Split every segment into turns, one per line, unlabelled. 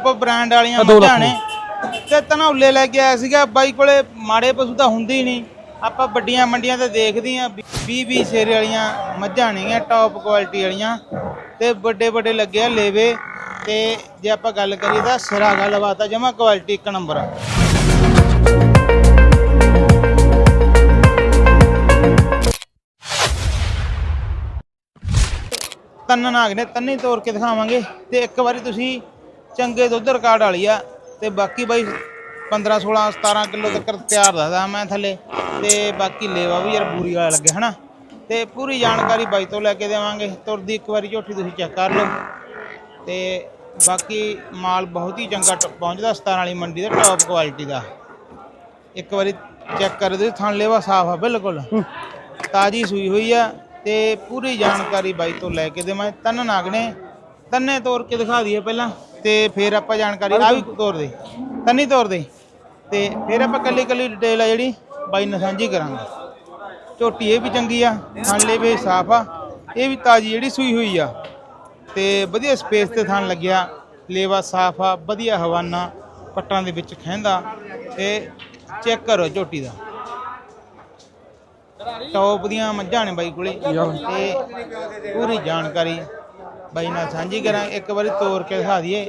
ਆਪਾਂ ਬ੍ਰਾਂਡ ਵਾਲੀਆਂ
ਦੋ ਲੱਖ
ਮੱਝਾਂ ਨੇ ਤੇ ਧਨੌਲੇ ਲੈ ਕੇ ਆਇਆ ਸੀਗਾ ਬਾਈ ਕੋਲੇ ਮਾੜੇ ਪਸ਼ੂ ਤਾਂ ਹੁੰਦੇ ਹੀ ਨਹੀਂ। ਆਪਾਂ ਵੱਡੀਆਂ ਮੰਡੀਆਂ ਤੇ ਦੇਖਦੇ ਆਂ 20 20 ਸ਼ੇਰੇ ਵਾਲੀਆਂ ਮੱਝਾਂ ਨੇਗੀਆਂ ਟੌਪ ਕੁਆਲਿਟੀ ਵਾਲੀਆਂ। ਤੇ ਵੱਡੇ ਵੱਡੇ ਲੱਗੇ ਆ ਲੇਵੇ। ਤੇ ਜੇ ਆਪਾਂ ਗੱਲ ਕਰੀਏ ਤਾਂ ਸਿਰਾ ਗੱਲਬਾਤ ਆ ਜਮਾ ਕੁਆਲਿਟੀ ਇੱਕ ਨੰਬਰ ਆ। ਤੰਨ ਨਾਗ ਨੇ ਤੰਨੀ ਤੋੜ ਕੇ ਦਿਖਾਵਾਂਗੇ। ਤੇ ਇੱਕ ਵਾਰੀ ਤੁਸੀਂ ਚੰਗੇ ਦੁੱਧ ਰਿਕਾਰਡ ਵਾਲੀ ਆ ਤੇ ਬਾਕੀ ਬਾਈ 15 16 17 ਕਿਲੋ ਤੱਕ ਤਿਆਰ ਦੱਸਦਾ ਮੈਂ ਥੱਲੇ ਤੇ ਬਾਕੀ ਲੇਵਾ ਵੀ ਯਾਰ ਬੂਰੀ ਵਾਲਾ ਲੱਗੇ ਹਨਾ? ਤੇ ਪੂਰੀ ਜਾਣਕਾਰੀ ਬਾਈ ਤੋਂ ਲੈ ਕੇ ਦੇਵਾਂਗੇ। ਤੁਰਦੀ ਇੱਕ ਵਾਰੀ ਝੋਟੀ ਤੁਸੀਂ ਚੈੱਕ ਕਰ ਲਓ। ਤੇ ਬਾਕੀ ਮਾਲ ਬਹੁਤ ਹੀ ਚੰਗਾ ਪਹੁੰਚਦਾ 17 ਵਾਲੀ ਮੰਡੀ ਦਾ ਟੌਪ ਕੁਆਲਿਟੀ ਦਾ। ਇੱਕ ਵਾਰੀ ਚੈੱਕ ਕਰ ਦਿਓ ਥਣ ਲੇਵਾ ਸਾਫ਼ ਆ ਬਿਲਕੁਲ। ਤਾਜੀ ਸੂਈ ਹੋਈ ਆ ਤੇ ਪੂਰੀ ਜਾਣਕਾਰੀ ਬਾਈ ਤੋਂ ਲੈ ਕੇ ਦੇਵਾਂ ਤਨ ਨਾਗ ਨੇ ਤੰਨੇ ਤੋੜ ਕੇ ਦਿਖਾ ਦਈਏ ਪਹਿਲਾਂ। ਤੇ ਫਿਰ ਆਪਾਂ ਜਾਣਕਾਰੀ ਆ ਵੀ ਤੋੜ ਦੇ ਤੰਨੀ ਤੋੜ ਦੇ ਤੇ ਫਿਰ ਆਪਾਂ ਕੱਲੀ ਕੱਲੀ ਡਿਟੇਲ ਆ ਜਿਹੜੀ, ਬਾਈ ਨਾਲ ਸਾਂਝੀ ਕਰਾਂਗੇ। ਝੋਟੀ ਇਹ ਵੀ ਚੰਗੀ ਆ ਥਾਂਲੇ ਵੀ ਸਾਫ਼ ਆ, ਇਹ ਵੀ ਤਾਜੀ ਜਿਹੜੀ ਸੂਈ ਹੋਈ ਆ। ਤੇ ਵਧੀਆ ਸਪੇਸ ਤੇ ਥਾਂ ਲੱਗਿਆ, ਲੇਵਾ ਸਾਫ਼ ਆ, ਵਧੀਆ ਹਵਾਨਾ, ਪੱਟਾਂ ਦੇ ਵਿੱਚ ਖਹਿੰਦਾ, ਤੇ ਚੈੱਕ ਕਰੋ ਝੋਟੀ ਦਾ। ਟੌਪ ਦੀਆਂ ਮੱਝਾਂ ਨੇ ਬਾਈ ਕੋਲੇ, ਤੇ ਪੂਰੀ ਜਾਣਕਾਰੀ ਬਾਈ ਨਾਲ ਸਾਂਝੀ ਕਰਾਂ ਇੱਕ ਵਾਰੀ ਤੋੜ ਕੇ ਦਿਖਾ ਦਈਏ।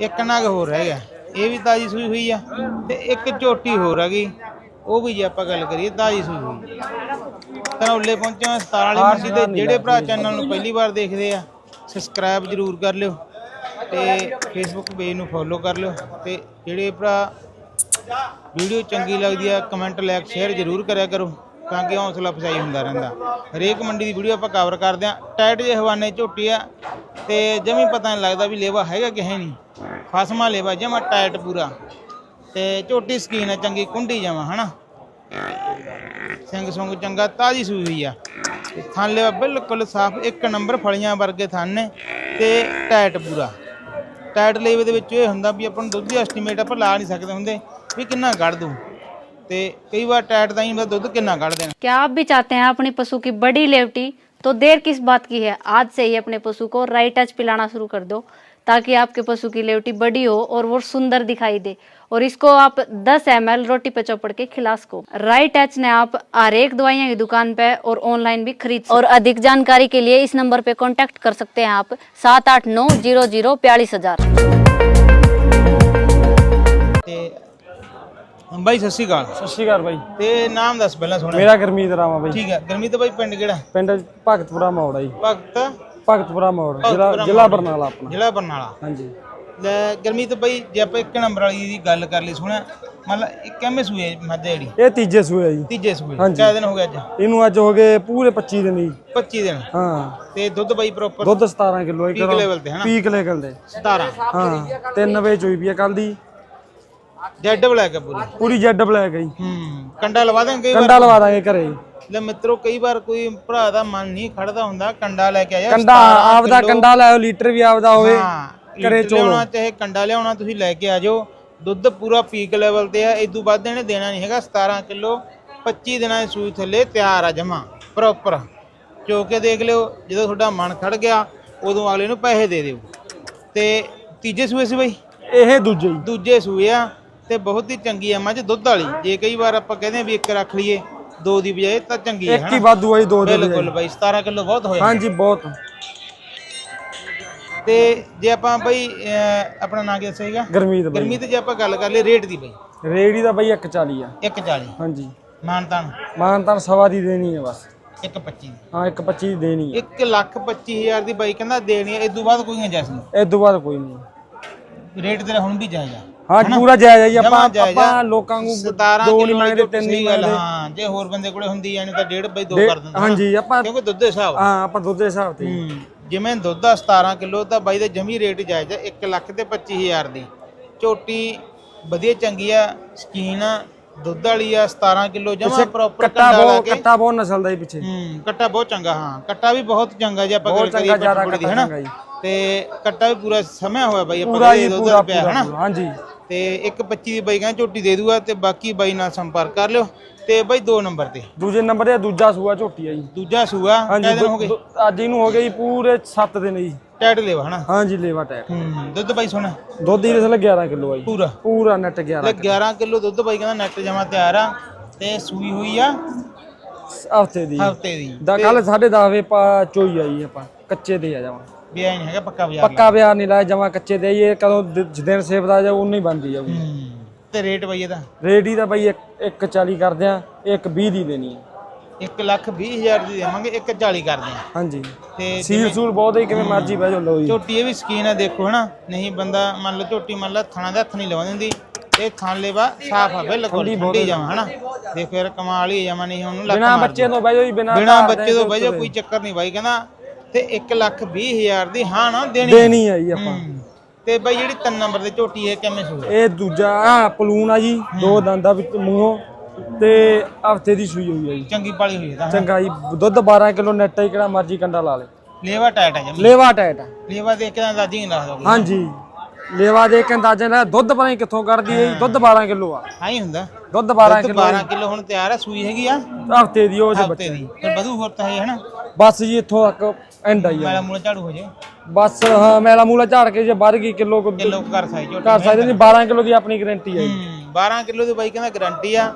ਇੱਕ ਨਗ ਹੋਰ ਰਹਿ ਗਿਆ। ਇਹ ਵੀ ਤਾਜੀ ਸੂਈ ਹੋਈ ਆ ਤੇ ਇੱਕ ਝੋਟੀ ਹੋਰ ਆ ਗਈ। ਉਹ ਵੀ ਜੇ ਆਪਾਂ ਗੱਲ ਕਰੀਏ ਤਾਜੀ ਸੂਈ ਹੋਈ। ਧਨੌਲੇ ਪਹੁੰਚਿਆ 17 ਵਾਲੀ ਮੰਡੀ ਤੇ ਜਿਹੜੇ ਭਰਾ ਚੈਨਲ ਨੂੰ ਪਹਿਲੀ ਵਾਰ ਦੇਖਦੇ ਆ ਸਬਸਕ੍ਰਾਈਬ ਜਰੂਰ ਕਰ ਲਿਓ ਤੇ ਫੇਸਬੁੱਕ ਪੇਜ ਨੂੰ ਫੋਲੋ ਕਰ ਲਿਓ ਤੇ ਜਿਹੜੇ ਭਰਾ ਵੀਡੀਓ ਚੰਗੀ ਲੱਗਦੀ ਆ ਕਮੈਂਟ ਲਾਈਕ ਸ਼ੇਅਰ ਜਰੂਰ ਕਰਿਆ ਕਰੋ। ਤਾਂ ਕਿ ਹੌਸਲਾ ਫਸਾਈ ਹੁੰਦਾ ਰਹਿੰਦਾ। ਹਰੇਕ ਮੰਡੀ ਦੀ ਵੀਡੀਓ ਆਪਾਂ ਕਵਰ ਕਰਦੇ ਆ ਟਾਈਟ ਜੇ ਹਵਾਨੇ ਝੋਟੀ ਆ ਤੇ ਜਮੀ ਪਤਾ ਨਹੀਂ ਲੱਗਦਾ ਵੀ ਲੇਵਾ ਹੈਗਾ ਕਿ ਹੈ ਨਹੀਂ। ਫਸਮਾ ਲੇਵਾ ਜਮਾ ਟਾਈਟ ਪੂਰਾ। ਤੇ ਝੋਟੀ ਸਕੀਨ ਆ, ਚੰਗੀ ਕੁੰਡੀ ਜਮਾ, ਹਨਾ? ਸਿੰਘ ਸੁੰਗ ਚੰਗਾ, ਤਾਜੀ ਸੂਈ ਹੋਈ ਆ। ਤੇ ਥਣ ਲੇਵਾ ਬਿਲਕੁਲ ਸਾਫ਼, ਇੱਕ ਨੰਬਰ ਫਲੀਆਂ ਵਰਗੇ ਥਣ ਨੇ ਤੇ ਟਾਈਟ ਪੂਰਾ। ਟਾਈਟ ਲੇਵੇ ਦੇ ਵਿੱਚ ਇਹ ਹੁੰਦਾ ਵੀ ਆਪਾਂ ਨੂੰ ਦੁੱਧ ਦੀ ਐਸਟੀਮੇਟ ਆਪਾਂ ਲਾ ਨਹੀਂ ਸਕਦੇ ਹੁੰਦੇ ਵੀ ਕਿੰਨਾ ਕੱਢ ਦੂੰ। ਤੇ ਕਈ ਵਾਰ ਟਾਈਟ ਦਾ ਹੀ ਹੁੰਦਾ ਦੁੱਧ ਕਿੰਨਾ ਕੱਢ ਦੇਣਾ
क्या आप भी चाहते हैं अपने पशु की बड़ी लेवटी तो देर किस बात की है आज से ही अपने पशु को राइट टच पिलाना शुरू कर दो ताकि आपके पशु की लेवटी बड़ी हो और वो सुंदर दिखाई दे और इसको आप 10 एम रोटी पे चौपड़ के खिला सको राइट टच ने आप हर एक दवाइयाँ की दुकान पे और ऑनलाइन भी खरीद सकते और अधिक जानकारी के लिए इस नंबर पे कांटेक्ट कर सकते हैं आप सात आठ नौ जीरो जीरो बयालीस हजार
ਤੇ ਬਾਈ ਸਤਿ ਸ਼੍ਰੀ ਅਕਾਲ।
ਸਤਿ ਸ਼੍ਰੀ ਅਕਾਲ ਬਾਈ।
ਤੇ ਨਾਮ ਦੱਸ ਪਹਿਲਾਂ ਸੋਹਣਾ।
ਮੇਰਾ ਗਰਮੀਤ ਰਾਮਾ ਬਾਈ।
ਠੀਕ ਹੈ ਗਰਮੀ ਤਾਂ ਬਾਈ ਪਿੰਡ ਕਿਹੜਾ?
ਪਿੰਡ ਭਗਤਪੁਰਾ ਮੋੜ ਆ ਜੀ।
ਭਗਤ?
ਭਗਤਪੁਰਾ ਮੋੜ ਜ਼ਿਲ੍ਹਾ। ਬਰਨਾਲਾ ਆਪਣਾ।
ਜ਼ਿਲ੍ਹਾ ਬਰਨਾਲਾ।
ਹਾਂਜੀ।
ਲੈ ਗਰਮੀ ਤਾਂ ਬਾਈ ਜੇ ਆਪਾਂ ਇੱਕ ਨੰਬਰ ਵਾਲੀ ਦੀ ਗੱਲ ਕਰ ਲਈ ਸੁਣਿਆ ਮਤਲਬ ਇਹ ਕਿਵੇਂ ਸੂਏ ਮੱਝ ਜਿਹੜੀ?
ਇਹ ਤੀਜੇ ਸੂਏ ਆ ਜੀ।
ਤੀਜੇ ਸੂਏ। ਕਿੰਨੇ ਦਿਨ ਹੋ ਗਏ ਅੱਜ?
ਇਹਨੂੰ ਅੱਜ ਹੋ ਗਏ ਪੂਰੇ 25 ਦਿਨ ਜੀ।
25 ਦਿਨ।
ਹਾਂ।
ਤੇ ਦੁੱਧ ਬਾਈ ਪ੍ਰੋਪਰ
ਦੁੱਧ 17 ਕਿਲੋ ਹੀ
ਪੀਕ ਲੈਵਲ ਤੇ ਹਨਾ
ਪੀਕ ਲੈਵਲ ਦੇ।
17
ਹਾਂ। 3 ਵਜੇ ਚੋਈ ਆ ਕੱਲ ਦੀ।
ਜੈਡ ਬਲੈਕ ਹੈ ਪੂਰੀ।
ਪੂਰੀ ਜੈਡ ਬਲੈਕ ਆ ਜੀ।
ਹੂੰ ਕੰਡਾ ਲਵਾ ਦੇਂਗੇ ਕਈ ਵਾਰ।
ਕੰਡਾ ਲਵਾ ਦਾਂਗੇ ਘਰੇ। ਜੀ।
ਲੈ ਮਿੱਤਰੋ ਕਈ ਵਾਰ ਕੋਈ ਭਰਾ ਦਾ ਮਨ ਨਹੀਂ ਖੜਦਾ ਹੁੰਦਾ ਕੰਡਾ ਲੈ ਕੇ ਆਇਆ
ਕੰਡਾ ਆਪਦਾ ਕੰਡਾ ਲਾਓ ਲੀਟਰ ਵੀ ਆਪਦਾ ਹੋਵੇ
ਹਾਂ
ਘਰੇ
ਘਰੇ ਲਿਆਉਣਾ ਚਾਹੇ ਕੰਡਾ ਲਿਆਉਣਾ ਤੁਸੀਂ ਲੈ ਕੇ ਆ ਜਾਓ। ਦੁੱਧ ਪੂਰਾ ਪੀਕ ਲੈਵਲ ਤੇ ਆ ਇਦੋਂ ਵੱਧ ਇਹਨੇ ਦੇਣਾ ਨਹੀਂ ਹੈਗਾ 17 ਕਿਲੋ। 25 ਦਿਨਾਂ ਦੀ ਸੂਈ ਥੱਲੇ ਤਿਆਰ ਆ ਜਮਾ ਪ੍ਰੋਪਰ ਚੋ ਕੇ ਦੇਖ ਲਿਓ ਜਦੋਂ ਤੁਹਾਡਾ ਮਨ ਖੜ ਗਿਆ ਉਦੋਂ ਅਗਲੇ ਨੂੰ ਪੈਸੇ ਦੇ ਦਿਓ। ਤੇ ਤੀਜੇ ਸੂਏ ਸੀ ਬਈ?
ਇਹ ਦੂਜੇ ਜੀ
ਦੂਜੇ ਸੂਏ ਆ। ਤੇ ਬਹੁਤ ਹੀ ਚੰਗੀ ਆ ਮੱਝ ਦੁੱਧ ਵਾਲੀ। ਜੇ ਕਈ ਵਾਰ ਆਪਾਂ ਕਹਿੰਦੇ ਆ ਵੀ ਇੱਕ ਰੱਖ ਲਈਏ ਦੋ ਦੀ ਬਜਾਏ ਤਾਂ ਚੰਗੀ ਹੈ
ਇੱਕ ਹੀ ਵਾਧੂ ਆ ਜੀ ਦੋ ਦੇ
ਬਿਲਕੁਲ ਬਾਈ 17 ਕਿਲੋ ਬਹੁਤ ਹੋਇਆ।
ਹਾਂਜੀ ਬਹੁਤ।
ਤੇ ਜੇ ਆਪਾਂ ਬਈ ਅਹ, ਆਪਣਾ ਨਾਂ ਕੀ ਦੱਸਿਆ ਸੀਗਾ?
ਗਰਮੀਤ ਬਾਈ।
ਗਰਮੀ ਤੇ ਜੇ ਆਪਾਂ ਗੱਲ ਕਰ ਲਈ ਰੇਟ ਦੀ ਬਈ।
ਰੇੜੀ ਦਾ ਬਾਈ 140 ਆ।
140
ਹਾਂਜੀ।
ਮਾਨਤਾਨ
ਮਾਨਤਾਨ ਸਵਾ ਦੀ ਦੇਣੀ ਹੈ ਬਸ।
125
ਹਾਂ 125 ਦੀ ਦੇਣੀ ਹੈ
1 ਲੱਖ 25 ਹਜ਼ਾਰ ਦੀ ਬਾਈ ਕਹਿੰਦਾ ਦੇਣੀ ਹੈ ਇਸ ਤੋਂ ਬਾਅਦ ਕੋਈ ਗੁੰਜਾਇਸ਼ ਨਹੀਂ।
ਇਹ ਤੋਂ ਬਾਅਦ ਕੋਈ ਨਹੀਂ।
ਰੇਟ ਤੇਰਾ ਹੁਣ ਵੀ ਆ।
ਹਾਂ ਪੂਰਾ ਜਾਇਜ਼ ਜੀ ਆਪਾਂ। ਆਪਾਂ ਲੋਕਾਂ ਨੂੰ
17
ਦੋ ਨਹੀਂ ਮੰਗਦੇ ਤਿੰਨ ਨਹੀਂ ਮੰਗਦੇ।
ਹਾਂ ਜੇ ਹੋਰ ਬੰਦੇ ਕੋਲੇ ਹੁੰਦੀ ਜਾਣੀ ਤਾਂ ਡੇਢ ਬਈ ਦੋ ਕਰ ਦਿੰਦਾ।
ਹਾਂਜੀ ਆਪਾਂ
ਕਿਉਂਕਿ ਦੁੱਧ ਦੇ ਹਿਸਾਬ
ਹਾਂ ਆਪਾਂ ਦੁੱਧ ਦੇ ਹਿਸਾਬ ਤੇ।
ਹੂੰ ਜਿਵੇਂ ਦੁੱਧ ਆ 17 ਕਿਲੋ ਤਾਂ ਬਾਈ ਦਾ ਜਮੀ ਰੇਟ ਜਾਇਜ਼ ਆ 1 ਲੱਖ ਤੇ 25000 ਦੀ। ਝੋਟੀ ਵਧੀਆ ਚੰਗੀ ਆ ਸਕੀਨ ਆ ਦੁੱਧ ਵਾਲੀ ਆ 17 ਕਿਲੋ ਜਮਾ ਪ੍ਰੋਪਰ
ਕੱਟਾ
ਲਾ ਕੇ।
ਕੱਟਾ ਬਹੁਤ ਨਸਲ ਦਾ ਹੀ ਪਿੱਛੇ।
ਹੂੰ ਕੱਟਾ ਬਹੁਤ ਚੰਗਾ ਹਾਂ ਕੱਟਾ ਵੀ ਬਹੁਤ ਚੰਗਾ ਜੇ ਆਪਾਂ ਗੱਲ
ਬਹੁਤ
ਕਰੀਏ ਪੱਟ ਦੀ ਹਨਾ? ਤੇ ਕੱਟਾ ਵੀ ਪੂਰਾ ਸਮਿਆ ਹੋਇਆ ਬਾਈ ਆਪਾਂ
ਜੀ
ਦੁੱਧ ਪਿਆ ਹਨਾ?
ਹਾਂਜੀ।
ਤੇ 1.25 ਦੀ ਬਾਈ ਕਹਿੰਦਾ ਝੋਟੀ ਦੇ ਦੂਗਾ ਤੇ ਬਾਕੀ ਬਾਈ ਨਾਲ ਸੰਪਰਕ ਕਰ ਲਿਓ ਤੇ ਬਾਈ 2 ਨੰਬਰ ਤੇ।
ਦੂਜੇ ਨੰਬਰ ਤੇ ਦੂਜਾ ਸੂਆ ਝੋਟੀ ਆ ਜੀ।
ਦੂਜਾ ਸੂਆ
ਹਾਂਜੀ
ਕਿੰਨੇ ਦਿਨ ਹੋ ਗਏ
ਦੂ- ਅੱਜ ਇਹਨੂੰ ਹੋ ਗਏ ਜੀ ਪੂਰੇ 7 ਦਿਨ ਜੀ।
ਟੈਟ ਲੇਵਾ ਹਨਾ?
ਹਾਂਜੀ ਲੇਵਾ ਟੈਟ
ਹੂੰ ਦੁੱਧ ਬਾਈ ਸੋਣਾ
ਦੁੱਧ ਦੀ ਰਸਲ 11 ਕਿਲੋ ਆ ਜੀ।
ਪੂਰਾ।
ਪੂਰਾ ਨੈਟ 11
ਲੈ 11 ਕਿਲੋ ਦੁੱਧ ਬਾਈ ਕਹਿੰਦਾ ਨੈਟ ਜਮਾ ਤਿਆਰ ਆ ਤੇ ਸੂਈ ਹੋਈ ਆ
ਹਫ਼ਤੇ ਦੀ।
ਹਫ਼ਤੇ ਦੀ।
ਦਾ ਕੱਲ 10:30 ਵਜੇ ਪਾ ਚੋਈ ਆਈ ਆਪਾਂ ਕੱਚੇ ਦੇ ਆ ਜਾਵਾਂ
ਵੀ ਐ ਨਹੀਂ ਹੈਗਾ ਪੱਕਾ ਬਾਜ਼ਾਰ
ਪੱਕਾ ਵਿਆਹ ਨਹੀਂ ਲਾਇਆ ਜਮਾ ਕੱਚੇ ਦੇ ਇਹ ਕਦੋਂ ਦ- ਦਿਨ ਸੇਵ ਦਾ ਜਾ ਉਨੀ ਬੰਦੀ ਜਾਊਗੀ
ਹੂੰ ਤੇ ਰੇਟ ਬਾਈ ਇਹਦਾ?
ਰੇਡੀ ਦਾ ਬਾਈ 1 40 ਕਰਦੇ ਆ 1 20 ਦੀ ਦੇਣੀ ਹੈ
1 ਲੱਖ 20 ਹਜ਼ਾਰ ਦੀ ਦੇਵਾਂਗੇ 140 ਕਰਦੇ ਆ।
ਹਾਂਜੀ।
ਤੇ
ਸੀਲ ਸੂਲ ਬਹੁਤ ਹੈ ਕਿਵੇਂ ਮਰਜ਼ੀ ਬਹਿ ਜਾਓ ਲਓ ਜੀ।
ਝੋਟੀ ਇਹ ਵੀ ਸਕੀਨ ਆ ਦੇਖੋ ਹਨਾ। ਨਹੀਂ ਬੰਦਾ ਮੰਨ ਲਓ ਝੋਟੀ ਮੰਨ ਲਾ ਥਣਾ ਦਾ ਹੱਥ ਨਹੀਂ ਲਵਾ ਦਿੰਦੀ ਇਹ ਥਣ ਲੇਵਾ ਸਾਫ਼ ਆ ਬਿਲਕੁਲ ਠੰਡੀ ਜਾਵਾਂ ਹਨਾ। ਦੇਖੋ ਯਾਰ ਕਮਾਲ ਹੀ ਜਮਾ ਨਹੀਂ ਉਹਨੂੰ ਲੱਕ
ਬਿਨਾ ਬੱਚੇ ਤੋਂ ਬਹਿ ਜਾਓ ਜੀ ਬਿਨਾ
ਬਿਨਾ ਬੱਚੇ ਤੋਂ ਬਈ ਕੋਈ ਚੱਕਰ ਨਹੀਂ ਬਾਈ ਕਹਿੰਦਾ ਤੇ 1 ਲੱਖ 20 ਹਜ਼ਾਰ ਦੀ ਹਾਂ ਨਾ ਦੇਣੀ
ਦੇਣੀ ਆ ਜੀ ਆਪਾਂ।
ਹੂੰ। ਤੇ ਬਾਈ ਜਿਹੜੀ 3 ਨੰਬਰ ਦੀ ਝੋਟੀ ਹੈ ਕਿਵੇਂ ਸੂਈ?
ਇਹ ਦੂਜਾ ਆ ਪਲੂਨ ਆ ਜੀ ਦੋ ਦੰਦਾਂ ਵਿੱਚ ਮੂੰਹੋਂ ਤੇ ਹਫ਼ਤੇ ਦੀ ਸੂਈ ਹੋਈ ਆ ਜੀ।
ਚੰਗੀ ਪਾਲੀ ਹੋਈ ਤਾਂ।
ਚੰਗਾ ਜੀ ਦੁੱਧ 12 ਕਿਲੋ ਨੈਟ ਹੀ ਕਿਹੜਾ ਮਰਜ਼ੀ ਕੰਡਾ ਲਾ ਲੇ।
ਲੇਵਾ ਟਾਈਟ ਹੈ ਜਮੀ
ਲੇਵਾ ਟੈਟ ਆ।
ਲੇਵਾ ਦੇਖ ਕੇ ਤਾਂ ਅੰਦਾਜ਼ਾ ਹੀ ਨਹੀਂ ਲਾ ਸਕਦੇ
ਹਾਂਜੀ। ਲੇਵਾ ਦੇ ਕੇ ਅੰਦਾਜ਼ੇ ਨਾਲ ਦੁੱਧ ਪਤਾ ਨਹੀਂ ਕਿੱਥੋਂ ਕੱਢਦੀ ਹੈ ਜੀ ਦੁੱਧ 12 ਕਿਲੋ ਆ।
ਹਾਂ ਹੀ ਹੁੰਦਾ।
ਦੁੱਧ 12
ਦੁੱਧ
ਕਿਲੋ
12 ਕਿਲੋ ਹੁਣ ਤਿਆਰ ਹੈ ਸੂਈ ਹੈਗੀ ਆ।
ਹਫ਼ਤੇ ਦੀ ਉਹ ਚ
ਹਫ਼ਤੇ
ਬੱਚੇ
ਦੀ। ਫਿਰ ਵਧੂ ਹੋਰ ਤਾਂ ਹੈ ਹਨਾ?
ਬਸ ਜੀ ਇੱਥੋਂ ਤੱਕ ਐਂਡ ਆਈ ਆ
ਮੈਲਾ ਮੂਲਾ ਝਾੜੂ ਹੋ ਜੇ?
ਬਸ ਹਾਂ ਮੈਲਾ ਮੂਲਾ ਝਾੜ ਕੇ ਜੇ ਵੱਧ ਗਈ ਕਿਲੋ ਕੁ
ਕਿਲੋ ਕਰ ਸਾਈ ਝੋਟੀ
ਕਰ ਸਕਦੇ ਨਹੀਂ 12 ਕਿਲੋ ਦੀ ਆਪਣੀ ਗਾਰੰਟੀ ਹੈ ਜੀ।
ਹੂੰ 12 ਕਿਲੋ ਦੀ ਬਾਈ ਕਹਿੰਦਾ ਗਾਰੰਟੀ ਆ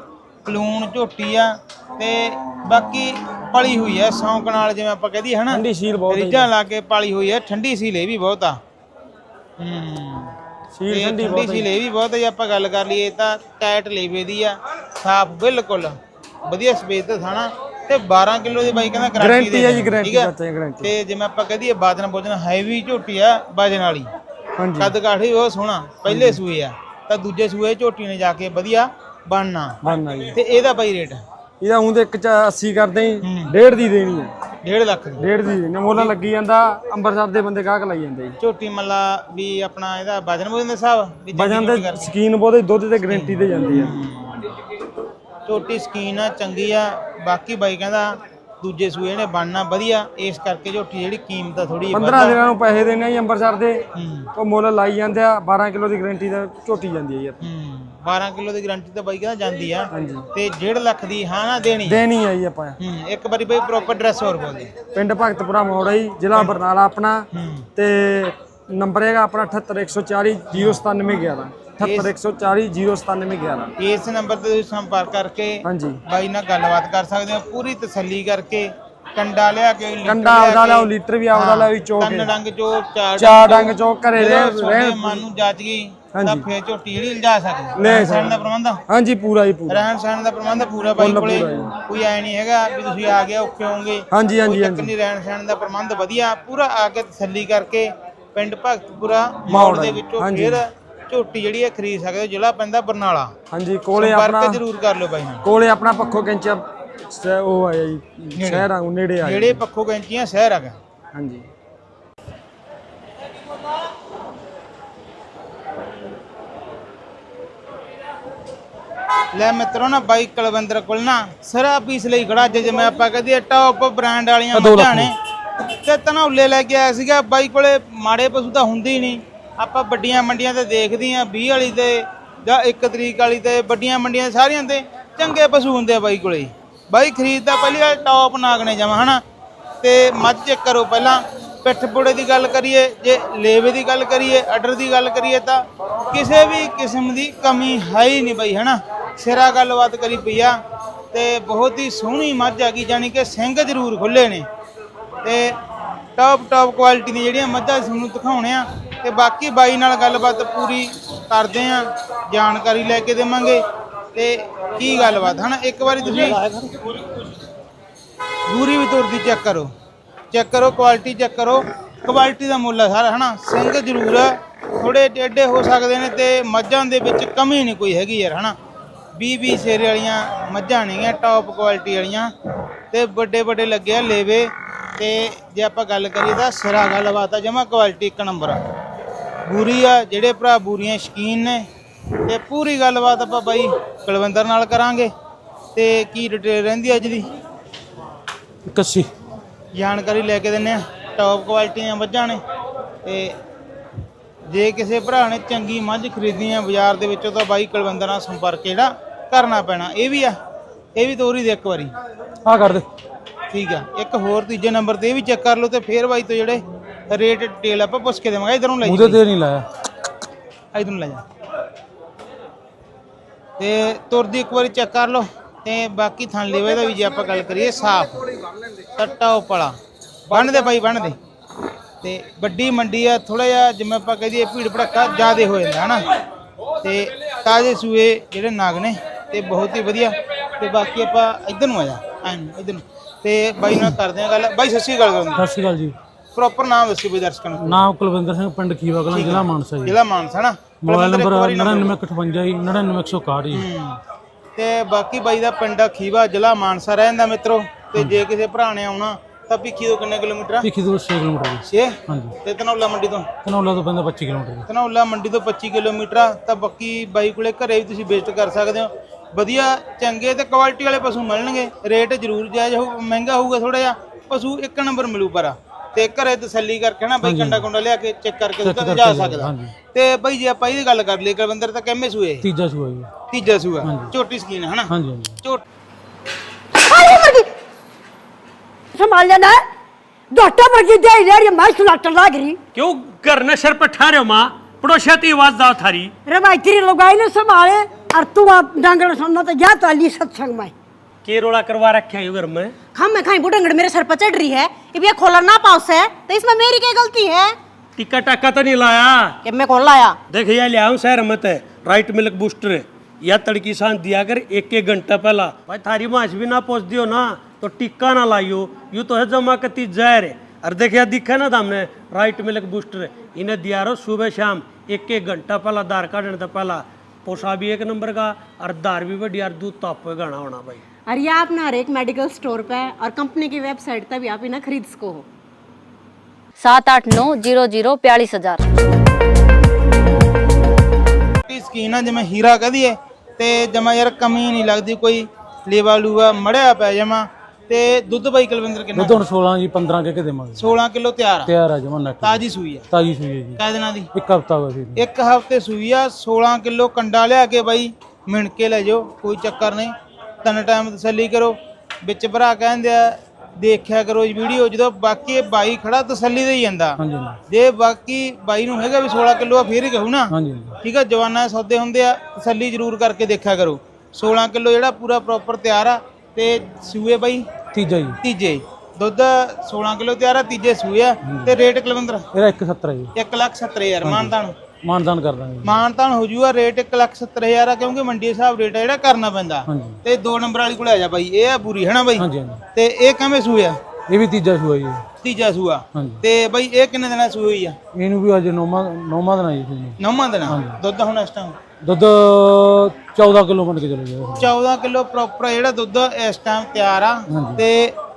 ਕਲੂਨ ਝੋਟੀ ਆ ਤੇ ਬਾਕੀ ਪਲੀ ਹੋਈ ਆ ਸੌਂਕ ਨਾਲ ਜਿਵੇਂ ਆਪਾਂ ਕਹਦੀ ਹਨਾ
ਠੰਡੀ ਸੀਲ ਬਹੁਤ ਹੈ ਜੀ।
ਰੀਝਾਂ ਲਾ ਕੇ ਪਾਲੀ ਹੋਈ ਆ ਠੰਡੀ ਸੀਲ ਇਹ ਵੀ ਬਹੁਤ ਆ। ਹੂੰ
ਸੀਲ ਠੰਡੀ
ਠੰਡੀ ਇਹ ਵੀ ਬਹੁਤ ਆ ਜੇ ਆਪਾਂ ਗੱਲ ਕਰ ਲਈਏ ਤਾਂ ਟਾਈਟ ਲੇਵੇ ਦੀ ਆ ਸਾਫ਼ ਬਿਲਕੁਲ ਵਧੀਆ ਸਪੇਸ ਤੇ ਥਾਣਾ। ਤੇ 12 ਕਿਲੋ ਦੀ ਬਾਈ ਕਹਿੰਦਾ ਗਾਰੰਟੀ
ਗਾਰੰਟੀ ਹੈ ਜੀ ਗਾਰੰਟੀ ਚਾਚਾ ਗਾਰੰਟੀ
ਤੇ ਜਿਵੇਂ ਆਪਾਂ ਕਹਦੀਏ ਬਾਜਨ ਬੋਜਨ ਹੈਵੀ ਝੋਟੀ ਆ ਬਾਜਨ ਵਾਲੀ।
ਹਾਂਜੀ।
ਕੱਦ ਕਾਠੀ ਉਹ ਸੋਹਣਾ ਪਹਿਲੇ ਸੂਏ ਆ। ਤਾਂ ਦੂਜੇ ਸੂਏ ਝੋਟੀ ਨੇ ਜਾ ਕੇ ਵਧੀਆ ਬਣਨਾ।
ਬਣਨਾ ਜੀ।
ਤੇ ਇਹਦਾ ਬਾਈ ਰੇਟ?
ਇਹਦਾ ਹੁਣ ਤੇ ਇੱਕ ਚ 80 ਕਰਦੇ ਹੀ। ਡੇਢ ਦੀ ਦੇਣੀ ਹੈ
1.5 ਲੱਖ ਦੀ।
ਡੇਢ ਦੀ ਦੇਣੀ ਮੋਲਾ ਲੱਗੀ ਜਾਂਦਾ ਅੰਮ੍ਰਿਤਸਰ ਦੇ ਬੰਦੇ ਗਾਹਕ ਲਾਈ ਜਾਂਦੇ ਜੀ।
ਝੋਟੀ ਮੱਲਾ ਵੀ ਆਪਣਾ ਇਹਦਾ ਵਜਨ ਬੋਜਨ ਦੇ ਹਿਸਾਬ ਵੀ
ਵਜਨ ਦੇ ਸਕੀਨ ਬਹੁਤੇ ਦੁੱਧ ਤੇ ਗਾਰੰਟੀ ਤੇ ਜਾਂਦੀ ਆ।
ਝੋਟੀ ਸਕੀਨ ਆ ਚੰਗੀ ਆ ਬਾਕੀ ਬਾਈ ਕਹਿੰਦਾ ਦੂਜੇ ਸੂਏ ਨੇ ਬਣਨਾ ਵਧੀਆ ਇਸ ਕਰਕੇ ਝੋਟੀ ਜਿਹੜੀ ਕੀਮਤ ਆ ਥੋੜੀ
15 ਦਿਨਾਂ ਨੂੰ ਪੈਸੇ ਦੇਣੇ ਆ ਜੀ ਅੰਮ੍ਰਿਤਸਰ ਦੇ ਉਹ ਮੁੱਲ ਲਾਈ ਜਾਂਦੇ ਆ 12 ਕਿਲੋ ਦੀ ਗਾਰੰਟੀ ਦਾ ਝੋਟੀ ਜਾਂਦੀ ਹੈ ਯਾਰ
ਹੂੰ 12 ਕਿਲੋ ਦੀ ਗਾਰੰਟੀ ਤਾਂ ਬਾਈ ਕਹਿੰਦਾ ਜਾਂਦੀ ਆ। ਤੇ 1.5 ਲੱਖ ਦੀ ਹਾਂ ਨਾ ਦੇਣੀ।
ਦੇਣੀ ਆ ਜੀ ਆਪਾਂ।
ਹੂੰ ਇੱਕ ਵਾਰੀ ਬਾਈ ਪ੍ਰੋਪਰ ਐਡਰੈਸ ਹੋਰ ਬੋਲ ਦੇ
ਪਿੰਡ ਭਗਤਪੁਰਾ ਮੋੜ ਜੀ ਜ਼ਿਲ੍ਹਾ ਬਰਨਾਲਾ ਆਪਣਾ। ਤੇ ਨੰਬਰ ਹੈਗਾ ਆਪਣਾ 78140 09711 78140 09711
ਇਸ ਨੰਬਰ ਤੇ ਤੁਸੀਂ ਸੰਪਰਕ ਕਰਕੇ
ਹਾਂਜੀ।
ਬਾਈ ਨਾਲ ਗੱਲਬਾਤ ਕਰ ਸਕਦੇ ਹੋ। ਪੂਰੀ ਤਸੱਲੀ ਕਰਕੇ ਕੰਡਾ ਲਿਆ ਕੇ ਲੀਟਰ
ਕੰਡਾ ਆਪਦਾ ਲਿਆਓ ਲੀਟਰ ਵੀ ਆਪਦਾ ਲਿਆਓ ਜੀ ਚੋ ਕੇ।
ਤਿੰਨ ਡੰਗ ਚੋ ਚਾਰ
ਚਾਰ ਡੰਗ ਚੋ ਘਰੇ
ਜਦੋਂ
ਰਹਿ
ਤੁਹਾਡੇ
ਰਹਿ
ਮਨ ਨੂੰ ਜੱਜ ਗਈ ਤਾਂ
ਹਾਂਜੀ।
ਫੇਰ ਝੋਟੀ ਜਿਹੜੀ ਲਿਜਾ ਸਕਦੇ।
ਲੈ
ਰਹਿਣ ਸਹਿਣ ਦਾ ਪ੍ਰਬੰਧ?
ਹਾਂਜੀ ਪੂਰਾ ਹੀ ਪੂਰਾ।
ਰਹਿਣ ਸਹਿਣ ਦਾ ਪ੍ਰਬੰਧ ਪੂਰਾ ਬਾਈ ਕੋਲੇ।
ਜੀ।
ਕੋਈ ਐ ਨਹੀਂ ਹੈਗਾ ਵੀ ਤੁਸੀਂ ਆ ਗਏ ਔਖੇ ਹੋਵੋਗੇ।
ਹਾਂਜੀ ਹਾਂਜੀ
ਕੋਈ ਚੱਕਰ
ਹਾਂਜੀ।
ਨਹੀਂ ਰਹਿਣ ਸਹਿਣ ਦਾ ਪ੍ਰਬੰਧ ਵਧੀਆ। ਪੂਰਾ ਆ ਕੇ ਤਸੱਲੀ ਕਰਕੇ ਪਿੰਡ ਭਗਤਪੁਰਾ
ਮੌੜ
ਦੇ
ਜੀ,
ਵਿੱਚੋਂ
ਹਾਂਜੀ।
ਫਿਰ ਝੋਟੀ ਜਿਹੜੀ ਹੈ ਖਰੀਦ ਸਕਦੇ ਹੋ ਜ਼ਿਲ੍ਹਾ ਪੈਂਦਾ ਬਰਨਾਲਾ।
ਹਾਂਜੀ ਕੋਲੇ ਆਪਣਾ
ਸੰਪਰਕ ਜ਼ਰੂਰ ਕਰ ਲਿਓ ਬਾਈ ਨਾਲ।
ਕੋਲੇ ਆਪਣਾ ਪੱਖੋ ਕੈਂਚਾ ਸ- ਉਹ ਆਇਆ ਜੀ ਸ਼ਹਿਰ ਆ ਨੇੜੇ ਆ
ਜਿਹੜੇ ਪੱਖੋਂ ਕੈਂਚੀਆਂ ਸ਼ਹਿਰ ਹੈਗਾ
ਹਾਂਜੀ।
ਲੈ ਮਿੱਤਰੋ ਨਾ ਬਾਈ ਕੁਲਵਿੰਦਰ ਕੋਲ ਨਾ ਸਰਾ ਪੀਸ ਲਈ ਖੜਾ ਅੱਜ ਜਿਵੇਂ ਆਪਾਂ ਕਹਦੇ ਟੌਪ ਬ੍ਰਾਂਡ ਵਾਲੀਆਂ
ਦੋ ਲੱਖ
ਮੱਝਾਂ ਨੇ। ਤੇ ਧਨੌਲੇ ਲੈ ਕੇ ਆਇਆ ਸੀਗਾ। ਬਾਈ ਕੋਲੇ ਮਾੜੇ ਪਸ਼ੂ ਤਾਂ ਹੁੰਦੇ ਹੀ ਨਹੀਂ। ਆਪਾਂ ਵੱਡੀਆਂ ਮੰਡੀਆਂ ਤੇ ਦੇਖਦੇ ਆਂ 20 ਵਾਲੀ ਤੇ ਜਾਂ 1 ਤਰੀਕ ਵਾਲੀ ਤੇ ਵੱਡੀਆਂ ਮੰਡੀਆਂ ਸਾਰੀਆਂ ਤੇ ਚੰਗੇ ਪਸ਼ੂ ਹੁੰਦੇ ਆ ਬਾਈ ਕੋਲੇ ਬਾਈ ਖਰੀਦਦਾ ਪਹਿਲੀ ਵਾਰ ਟੌਪ ਨਾਗਣੇ ਜਮਾ, ਹਨਾ? ਤੇ ਮੱਝ ਚੈੱਕ ਕਰੋ ਪਹਿਲਾਂ। ਪਿੱਠ ਪੁੜੇ ਦੀ ਗੱਲ ਕਰੀਏ, ਜੇ ਲੇਵੇ ਦੀ ਗੱਲ ਕਰੀਏ ਆਰਡਰ ਦੀ ਗੱਲ ਕਰੀਏ ਤਾਂ ਕਿਸੇ ਵੀ ਕਿਸਮ ਦੀ ਕਮੀ ਹੈ ਹੀ ਨਹੀਂ ਬਈ, ਹਨਾ? ਸਿਰਾ ਗੱਲਬਾਤ ਕਰੀ ਪਈ ਆ ਤੇ ਬਹੁਤ ਹੀ ਸੋਹਣੀ ਮੱਝ ਆ ਗਈ ਜਾਨੀ ਕਿ ਸਿੰਘ ਜ਼ਰੂਰ ਖੁੱਲੇ ਨੇ। ਤੇ ਟੌਪ ਟੌਪ ਕੁਆਲਿਟੀ ਦੀਆਂ ਜਿਹੜੀਆਂ ਮੱਝਾਂ ਤੁਹਾਨੂੰ ਦਿਖਾਉਣੇ ਆ, ਤੇ ਬਾਕੀ ਬਾਈ ਨਾਲ ਗੱਲਬਾਤ ਪੂਰੀ ਕਰਦੇ ਆ, ਜਾਣਕਾਰੀ ਲੈ ਕੇ ਦੇਵਾਂਗੇ। ਤੇ ਕੀ ਗੱਲਬਾਤ? ਹਨਾ, ਇੱਕ ਵਾਰੀ ਤੁਸੀਂ ਦੂਰੀ ਵੀ ਤੁਰਦੀ ਚੈੱਕ ਕਰੋ। ਚੈੱਕ ਕਰੋ ਕੁਆਲਿਟੀ ਚੈੱਕ ਕਰੋ। ਕੁਆਲਿਟੀ ਦਾ ਮੁੱਲ ਹੈ ਸਾਰਾ, ਹਨਾ? ਸਿੰਘ ਜ਼ਰੂਰ ਥੋੜੇ ਟੇਢੇ ਹੋ ਸਕਦੇ ਨੇ ਤੇ ਮੱਝਾਂ ਦੇ ਵਿੱਚ ਕਮੀ ਨਹੀਂ ਕੋਈ ਹੈਗੀ ਯਾਰ, ਹਨਾ? 20 20 ਸ਼ੇਰੇ ਵਾਲੀਆਂ ਮੱਝਾਂ ਨੇਗੀਆਂ ਟੌਪ ਕੁਆਲਿਟੀ ਵਾਲੀਆਂ। ਤੇ ਵੱਡੇ ਵੱਡੇ ਲੱਗੇ ਆ ਲੇਵੇ। ਤੇ ਜੇ ਆਪਾਂ ਗੱਲ ਕਰੀਏ ਤਾਂ ਸਿਰਾ ਗੱਲਬਾਤ ਆ ਜਮਾ ਕੁਆਲਿਟੀ ਇੱਕ ਨੰਬਰ ਆ। ਬੂਰੀ ਆ ਜਿਹੜੇ ਭਰਾ ਬੂਰੀਆਂ ਸ਼ਕੀਨ ਨੇ ਤੇ ਪੂਰੀ ਗੱਲਬਾਤ ਆਪਾਂ ਬਾਈ ਕੁਲਵਿੰਦਰ ਨਾਲ ਕਰਾਂਗੇ। ਤੇ ਕੀ ਡਿਟੇਲ ਰਹਿੰਦੀ ਅੱਜ ਦੀ?
81
ਜਾਣਕਾਰੀ ਲੈ ਕੇ ਦਿੰਨੇ ਆ ਟੌਪ ਕੁਆਲਿਟੀ ਦੀਆਂ ਮੱਝਾਂ ਨੇ। ਤੇ ਜੇ ਕਿਸੇ ਭਰਾ ਨੇ ਚੰਗੀ ਮੱਝ ਖਰੀਦਣੀ ਆ ਬਾਜ਼ਾਰ ਦੇ ਵਿੱਚੋਂ ਤਾਂ ਬਾਈ ਕੁਲਵਿੰਦਰ ਨਾਲ ਸੰਪਰਕ ਜਿਹੜਾ ਕਰਨਾ ਪੈਣਾ। ਇਹ ਵੀ ਆ ਇਹ ਵੀ ਤੋਰੀ ਦੇ ਇੱਕ ਵਾਰੀ।
ਆ ਕਰ ਦੇ।
ਠੀਕ ਆ। ਇੱਕ ਹੋਰ ਤੀਜੇ ਨੰਬਰ ਤੇ ਇਹ ਵੀ ਚੈੱਕ ਕਰ ਲਓ ਤੇ ਫੇਰ ਬਾਈ ਤੋਂ ਜਿਹੜੇ ਰੇਟ ਡਿਟੇਲ ਆਪਾਂ ਪੁੱਛ ਕੇ ਦੇਵਾਂਗੇ। ਇਧਰੋਂ ਲੈ
ਉਹਦੇ
ਜੀ
ਤੇ ਨਹੀਂ ਲਾਇਆ।
ਇਧਰ ਨੂੰ ਲੈ ਜਾ। ਤੇ ਤੁਰਦੀ ਇੱਕ ਵਾਰੀ ਚੈੱਕ ਕਰ ਲਓ ਤੇ ਬਾਕੀ ਥਣ ਲੇਵੇ ਦਾ ਵੀ ਜੇ ਆਪਾਂ ਗੱਲ ਕਰੀਏ ਸਾਫ਼। ਟੱਟਾ ਉਪਲਾ। ਬੰਨ ਦੇ ਬਾਈ ਬੰਨ ਦੇ। ਤੇ ਵੱਡੀ ਮੰਡੀ ਆ ਥੋੜਾ ਜਿਹਾ ਜਿਵੇਂ ਆਪਾਂ ਕਹਦੇ ਭੀੜ ਭੜੱਕਾ ਜ਼ਿਆਦੇ ਹੋ ਜਾਂਦਾ ਹਨਾ? ਤੇ ਤਾਜ਼ੇ ਸੂਏ ਜਿਹੜੇ ਨਾਗ ਨੇ ਤੇ ਬਹੁਤ ਹੀ ਵਧੀਆ। ਤੇ ਬਾਕੀ ਆਪਾਂ ਇਧਰ ਨੂੰ ਆ ਜਾ। ਐਂ ਇਧਰ ਨੂੰ। ਤੇ ਬਾਈ ਨਾਲ ਕਰਦੇ ਆ ਗੱਲ। ਬਾਈ ਸਤਿ ਸ਼੍ਰੀ ਅਕਾਲ ਕਰਾਂ।
ਸਤਿ ਸ਼੍ਰੀ ਅਕਾਲ ਜੀ।
ਪ੍ਰੋਪਰ ਨਾਮ ਦੱਸੋ ਬਈ ਦਰਸ਼ਕਾਂ ਨੂੰ।
ਨਾਮ ਕੁਲਵਿੰਦਰ ਸਿੰਘ ਪਿੰਡ ਖੀਵਾ ਕਲਾਂ ਜ਼ਿਲ੍ਹਾ ਮਾਨਸਾ ਜੀ।
ਜ਼ਿਲ੍ਹਾ ਮਾਨਸਾ ਨਾ?
ਮੋਬਾਈਲ ਨੰਬਰ
ਵਾਰੀ
9958 ਜੀ 99161 ਜੀ।
ਹੂੰ। ਤੇ ਬਾਕੀ ਬਾਈ ਦਾ ਪਿੰਡ ਆ ਖੀਵਾ ਜ਼ਿਲ੍ਹਾ ਮਾਨਸਾ ਰਹਿੰਦਾ ਮਿੱਤਰੋ। ਤੇ ਜੇ ਕਿਸੇ ਭਰਾ ਨੇ ਆਉਣਾ ਤਾਂ ਭਿੱਖੀ ਤੋਂ ਕਿੰਨੇ ਕਿਲੋਮੀਟਰ ਆ?
ਭਿੱਖੀ ਤੋਂ 6 ਕਿਲੋਮੀਟਰ ਜੀ।
6
ਹਾਂਜੀ।
ਤੇ ਤਨੌਲਾ ਮੰਡੀ ਤੋਂ?
ਧਨੌਲਾ ਤੋਂ ਪੈਂਦਾ 25 ਕਿਲੋਮੀਟਰ
ਤਨੌਲਾ ਮੰਡੀ ਤੋਂ 25 ਕਿਲੋਮੀਟਰ ਆ। ਤਾਂ ਬਾਕੀ ਬਾਈ ਕੋਲੇ ਘਰੇ ਵੀ ਤੁਸੀਂ ਵਿਜ਼ਿਟ ਕਰ ਸਕਦੇ ਹੋ। ਵਧੀਆ ਚੰਗੇ ਤੇ ਕੁਆਲਿਟੀ ਵਾਲੇ ਪਸ਼ੂ ਮਿਲਣਗੇ ਰੇਟ ਜ਼ਰੂਰ ਜਾਇਜ਼ ਹੋਊ ਮਹਿੰਗਾ ਹੋਊਗਾ ਥੋੜਾ ਜਿਹਾ ਪਸ਼ੂ ਇੱਕ ਨੰਬਰ ਮਿਲੂ ਪਰ ਤੇ ਘਰੇ ਤਸੱਲੀ ਕਰਕੇ ਨਾ ਬਾਈ ਕੰਡਾ ਕੁੰਡਾ ਲਿਆ ਕੇ ਚੈੱਕ ਕਰਕੇ ਦੁੱਧ ਜਾ ਸਕਦਾ
ਹਾਂਜੀ
ਤੇ ਬਾਈ ਜੇ ਆਪਾਂ ਇਹਦੀ ਗੱਲ ਕਰ ਲਈਏ ਕੁਲਵਿੰਦਰ ਤਾਂ ਕਿੰਮੇ ਸੂਏ ਇਹ?
ਤੀਜਾ ਸੂਆ ਜੀ
ਤੀਜਾ ਸੂਆ ਝੋਟੀ ਸਕੀਨ ਹੈ ਹਨਾ
ਹਾਂਜੀ ਹਾਂਜੀ
ਝੋਟ
ਸਾਰੀ ਮਰਗੀ ਸੰਭਾਲ ਲੈਣਾ ਡਾਕਟਰ ਵਰਗੀ ਦੇ ਲੈ ਰਹੀ ਮੈਂ ਸੁਲਾਟਰ ਲੱਗ ਰਹੀ
क्यों घर न सर पर ठहरे हो माँ पड़ोसिया की आवाज दाव थारी
ਰਵਾਇਤੀ ਲਗਾਈ ਨੇ ਸੰਭਾਲੇ और तू आप डांगड़ सुनना तो जा तो अली सत्संग में
के रोड़ा करवा रखे हैं घर में
हम मैं खाई बुढ़ंगड़ मेरे सर पर चढ़ रही है ये भैया खोला ना पाउस है तो इसमें मेरी क्या गलती है
टिक्का टाका तो नहीं लाया
कि मैं कौन लाया
देख ये लिया हूँ शहर मत है राइट मिल्क बूस्टर या तड़की सांस दिया कर एक एक घंटा पहला भाई थारी माछ भी ना पहुंच दियो ना तो टिक्का ना लाइयो यूं तो है जमा कती जहर है और देखिए दिखा ना हमने राइट मिल्क बूस्टर इन्हें दिया रो सुबह शाम एक एक घंटा पहला दार काटने तो पहला पोसा भी एक नंबर का और दार भी बढ़िया और दूध तो आपको गाना होना भाई
और ये आप ना हर एक मेडिकल स्टोर पे और कंपनी की वेबसाइट पे भी आप इन्हें खरीद सको हो
सात आठ नौ जीरो जीरो बयालीस हजार
ਝੋਟੀ ਸਕੀਨ ਆ ਜਿਵੇਂ ਹੀਰਾ ਕਹਦੀਏ ਤੇ ਜਮਾ ਯਾਰ ਕਮੀ ਨਹੀਂ ਲੱਗਦੀ ਕੋਈ ਲੇਵਾ ਲੂਆ ਮੜਿਆ ਪੈ ਜਮਾ ਤੇ ਦੁੱਧ ਬਾਈ ਕੁਲਵਿੰਦਰ ਕਿੰਨਾ
ਦੁੱਧ ਹੁਣ 16 ਜੀ 15 ਕੇ ਕੇ ਦੇਵਾਂਗੇ।
16 ਕਿਲੋ ਤਿਆਰ ਆ।
ਤਿਆਰ ਆ ਜਮਾ ਨੱਟ
ਤਾਜੀ ਸੂਈ ਆ।
ਤਾਜੀ ਸੂਈ ਹੈ ਜੀ।
ਕਾਹ ਦਿਨਾਂ ਦੀ?
ਇੱਕ ਹਫਤਾ ਹੋ ਗਿਆ ਸੀ।
ਇੱਕ ਹਫ਼ਤੇ ਸੂਈ ਆ 16 ਕਿਲੋ ਕੰਡਾ ਲਿਆ ਕੇ ਬਾਈ ਮਿਣ ਕੇ ਲੈ ਜਾਓ ਕੋਈ ਚੱਕਰ ਨਹੀਂ। ਤਿੰਨ ਟਾਈਮ ਤਸੱਲੀ ਕਰੋ। ਵਿੱਚ ਭਰਾ ਕਹਿੰਦੇ ਆ ਦੇਖਿਆ ਕਰੋ ਇਹ ਵੀਡੀਓ ਜਦੋਂ ਬਾਕੀ ਇਹ ਬਾਈ ਖੜਾ ਤਸੱਲੀ ਦੇ ਹੀ ਜਾਂਦਾ।
ਹਾਂਜੀ
ਜੇ ਬਾਕੀ ਬਾਈ ਨੂੰ ਹੈਗਾ ਵੀ 16 ਕਿਲੋ ਆ ਫੇਰ ਹੀ ਕਹੂ ਨਾ।
ਹਾਂਜੀ ਹਾਂਜੀ।
ਠੀਕ ਆ ਜਵਾਨਾਂ ਸੌਦੇ ਹੁੰਦੇ ਆ ਤਸੱਲੀ ਜ਼ਰੂਰ ਕਰਕੇ ਦੇਖਿਆ ਕਰੋ। 16 ਕਿਲੋ ਜਿਹੜਾ ਪੂਰਾ ਪ੍ਰੋਪਰ ਤਿਆਰ ਆ ਤੇ ਸੂਏ ਬਾਈ।
ਤੀਜਾ ਜੀ।
ਤੀਜੇ। ਦੁੱਧ 16 ਕਿਲੋ ਤਿਆਰ ਆ ਤੀਜੇ ਸੂਏ ਆ। ਤੇ ਰੇਟ ਕੁਲਵਿੰਦਰ?
ਇਹਦਾ 170 ਜੀ।
1 ਲੱਖ 70 ਹਜ਼ਾਰ। ਮਾਨਤਾਨ?
ਮਾਨਦਾਨ ਕਰ ਦਾਂਗੇ।
ਮਾਨਤਾਨ ਹੋ ਜੂਗਾ ਰੇਟ 1 ਲੱਖ 70 ਹਜ਼ਾਰ ਆ ਕਿਉਂਕਿ ਮੰਡੀ ਹਿਸਾਬ ਰੇਟ ਆ ਜਿਹੜਾ ਕਰਨਾ ਪੈਂਦਾ।
ਹਾਂਜੀ।
ਤੇ 2 ਨੰਬਰ ਵਾਲੀ ਕੋਲ ਆ ਜਾ ਬਾਈ ਇਹ ਆ ਪੂਰੀ ਹੈ ਨਾ ਬਾਈ?
ਹਾਂਜੀ ਹਾਂਜੀ।
ਤੇ ਇਹ ਕਿਵੇਂ ਸੂਏ ਆ?
ਇਹ ਵੀ ਤੀਜਾ ਸੂਆ ਜੀ।
ਤੀਜਾ ਸੂਆ।
ਹਾਂਜੀ।
ਤੇ ਬਾਈ ਇਹ ਕਿੰਨੇ ਦਿਨਾਂ ਸੂਈ ਹੋਈ ਆ?
ਇਹਨੂੰ ਵੀ ਅੱਜ ਨੌਵਾਂ ਨੌਵਾਂ ਦਿਨ ਆਈ ਸੀ ਜੀ
ਨੌਵਾਂ ਦਿਨਾਂ? ਦੁੱਧ ਹੁਣ ਇਸ ਟਾਈਮ
ਦੁੱਧ 14 ਕਿਲੋ ਬਣ ਕੇ ਚਲੇ ਗਿਆ।
14 ਕਿਲੋ ਪ੍ਰੋਪਰ ਜਿਹੜਾ ਦੁੱਧ ਇਸ ਟਾਈਮ ਤਿਆਰ ਆ ਤੇ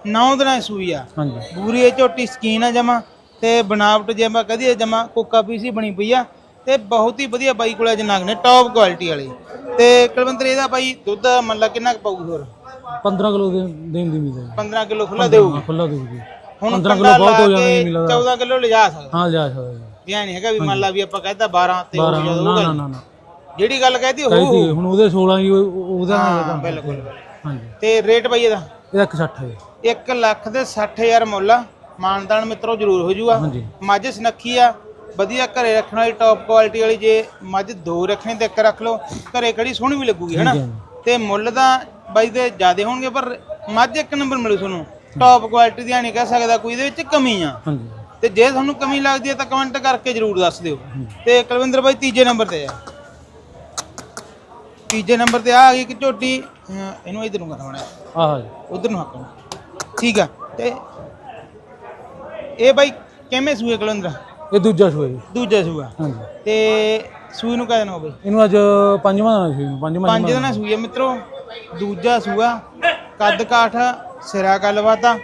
9 ਦਿਨਾਂ ਸੂਈ ਆ।
ਹਾਂਜੀ।
ਪੂਰੀ ਇਹ ਝੋਟੀ ਸਕੀਨ ਆ ਜਮਾ ਤੇ ਬਣਾਵਟ ਜੇ ਮੈਂ ਕਹਦੀ ਜਮਾ ਕੋਕਾ ਪੀਸੀ ਬਣੀ ਪਈ ਆ ਤੇ ਬਹੁਤ ਹੀ ਵਧੀਆ ਬਾਈ ਕੋਲ ਅੱਜ ਨਗ ਨੇ ਟੌਪ ਕੁਆਲਿਟੀ ਵਾਲੇ। ਤੇ ਕੁਲਵੰਤਰ ਇਹਦਾ ਬਾਈ ਦੁੱਧ ਮੰਨ ਲਾ ਕਿੰਨਾ ਕੁ ਪਾਊ ਹੋਰ?
15 ਕਿਲੋ ਦੇ ਦੇਣ ਦੀ ਉਮੀਦ ਹੈ
15 ਕਿਲੋ ਖੁੱਲਾ ਦੇਊਗੀ।
ਖੁੱਲਾ ਦੇਊਗੀ।
ਹੁਣ
15
15
ਕਿਲੋ ਬਹੁਤ ਹੋ ਜਾਣਾ ਜੀ ਮਿਲਦਾ।
14 ਕਿਲੋ ਲਿਜਾ ਸਕਦਾ।
ਹਾਂ ਜਾ ਸਕਦਾ ਜੀ।
ਐ ਨਹੀਂ ਹੈਗਾ ਵੀ ਮੰਨ ਲਾ ਵੀ ਆਪਾਂ ਕਹਿੰਦਾ 12 ਤੇ ਹੋ
12
ਗਿਆ
ਨਾ ਨਾ ਨਾ ਨਾ।
ਜਿਹੜੀ ਗੱਲ ਕਹਿਤੀ ਉਹ
ਤੀ ਹੁਣ ਉਹਦੇ 16 ਜੀ ਉਹ- ਉਹ- ਉਹਦਾ
ਹਾਂ ਬਿਲਕੁਲ
ਹਾਂਜੀ।
ਤੇ ਰੇਟ ਬਾਈ ਇਹਦਾ?
ਇਹਦਾ 160 ਹੈ।
1 ਲੱਖ ਦੇ 60000 ਮੁੱਲ ਆ। ਮਾਨਦਾਨ ਮਿੱਤਰੋ ਜ਼ਰੂਰ ਹੋ ਜੂਗਾ।
ਹਾਂਜੀ।
ਮੱਝ ਸਨੱਖੀ ਆ। ਵਧੀਆ ਘਰੇ ਰੱਖਣ ਵਾਲੀ ਟੌਪ ਕੁਆਲਿਟੀ ਵਾਲੀ ਜੇ ਮੱਝ ਦੋ ਰੱਖਣੀ ਤੇ ਇੱਕ ਰੱਖ ਲਓ। ਘਰੇ ਖੜੀ ਸੋਹਣੀ ਵੀ ਲੱਗੂਗੀ ਹੈਨਾ। ਤੇ ਮੁੱਲ ਤਾਂ ਬਾਈ ਦੇ ਜ਼ਿਆਦੇ ਹੋਣਗੇ ਪਰ ਮੱਝ ਇੱਕ ਨੰਬਰ ਮਿਲੂ ਤੁਹਾਨੂੰ। ਟੌਪ ਕੁਆਲਿਟੀ ਦੀ ਨਹੀਂ ਕਹਿ ਸਕਦਾ ਕੋਈ ਇਹਦੇ ਵਿੱਚ ਕਮੀ ਆ।
ਹਾਂਜੀ।
ਤੇ ਜੇ ਤੁਹਾਨੂੰ ਕਮੀ ਲੱਗਦੀ ਹੈ ਤਾਂ ਕਮੈਂਟ ਕਰਕੇ ਜ਼ਰੂਰ ਦੱਸ ਦਿਓ। ਤੇ ਕੁਲਵਿੰਦਰ ਬਾਈ ਤੀਜੇ ਨੰਬਰ ਤੇ ਆ। ਤੀਜੇ ਨੰਬਰ ਤੇ ਆ ਆ ਗਈ ਕਿ ਝੋਟੀ। ਅਹ ਇਹਨੂੰ ਇਧਰ ਨੂੰ ਕਰਵਾਉਣਾ।
ਆਹ ਜੀ।
ਉਧਰ ਨੂੰ ਹੱਕਣਾ। ਠੀਕ ਆ। ਤੇ ਇਹ ਬਾਈ ਕਿਵੇਂ ਸੂਏ ਕੁਲਵਿੰਦਰ
ਇਹ ਦੂਜਾ ਸੂਆ ਜੀ।
ਦੂਜਾ ਸੂਆ।
ਹਾਂਜੀ।
ਤੇ ਸੂਈ ਨੂੰ ਕਹਿ ਦੇਣਾ ਬਾਈ।
ਇਹਨੂੰ ਅੱਜ ਪੰਜਵਾਂ ਦਿਨ ਸੀ ਪੰਜਵਾਂ
ਪੰਜ ਦਿਨਾਂ ਸੂਈ ਆ ਮਿੱਤਰੋ। ਦੂਜਾ ਸੂਆ ਕੱਦ ਕਾਠ ਸਿਰਾ ਗੱਲਬਾਤ ਆ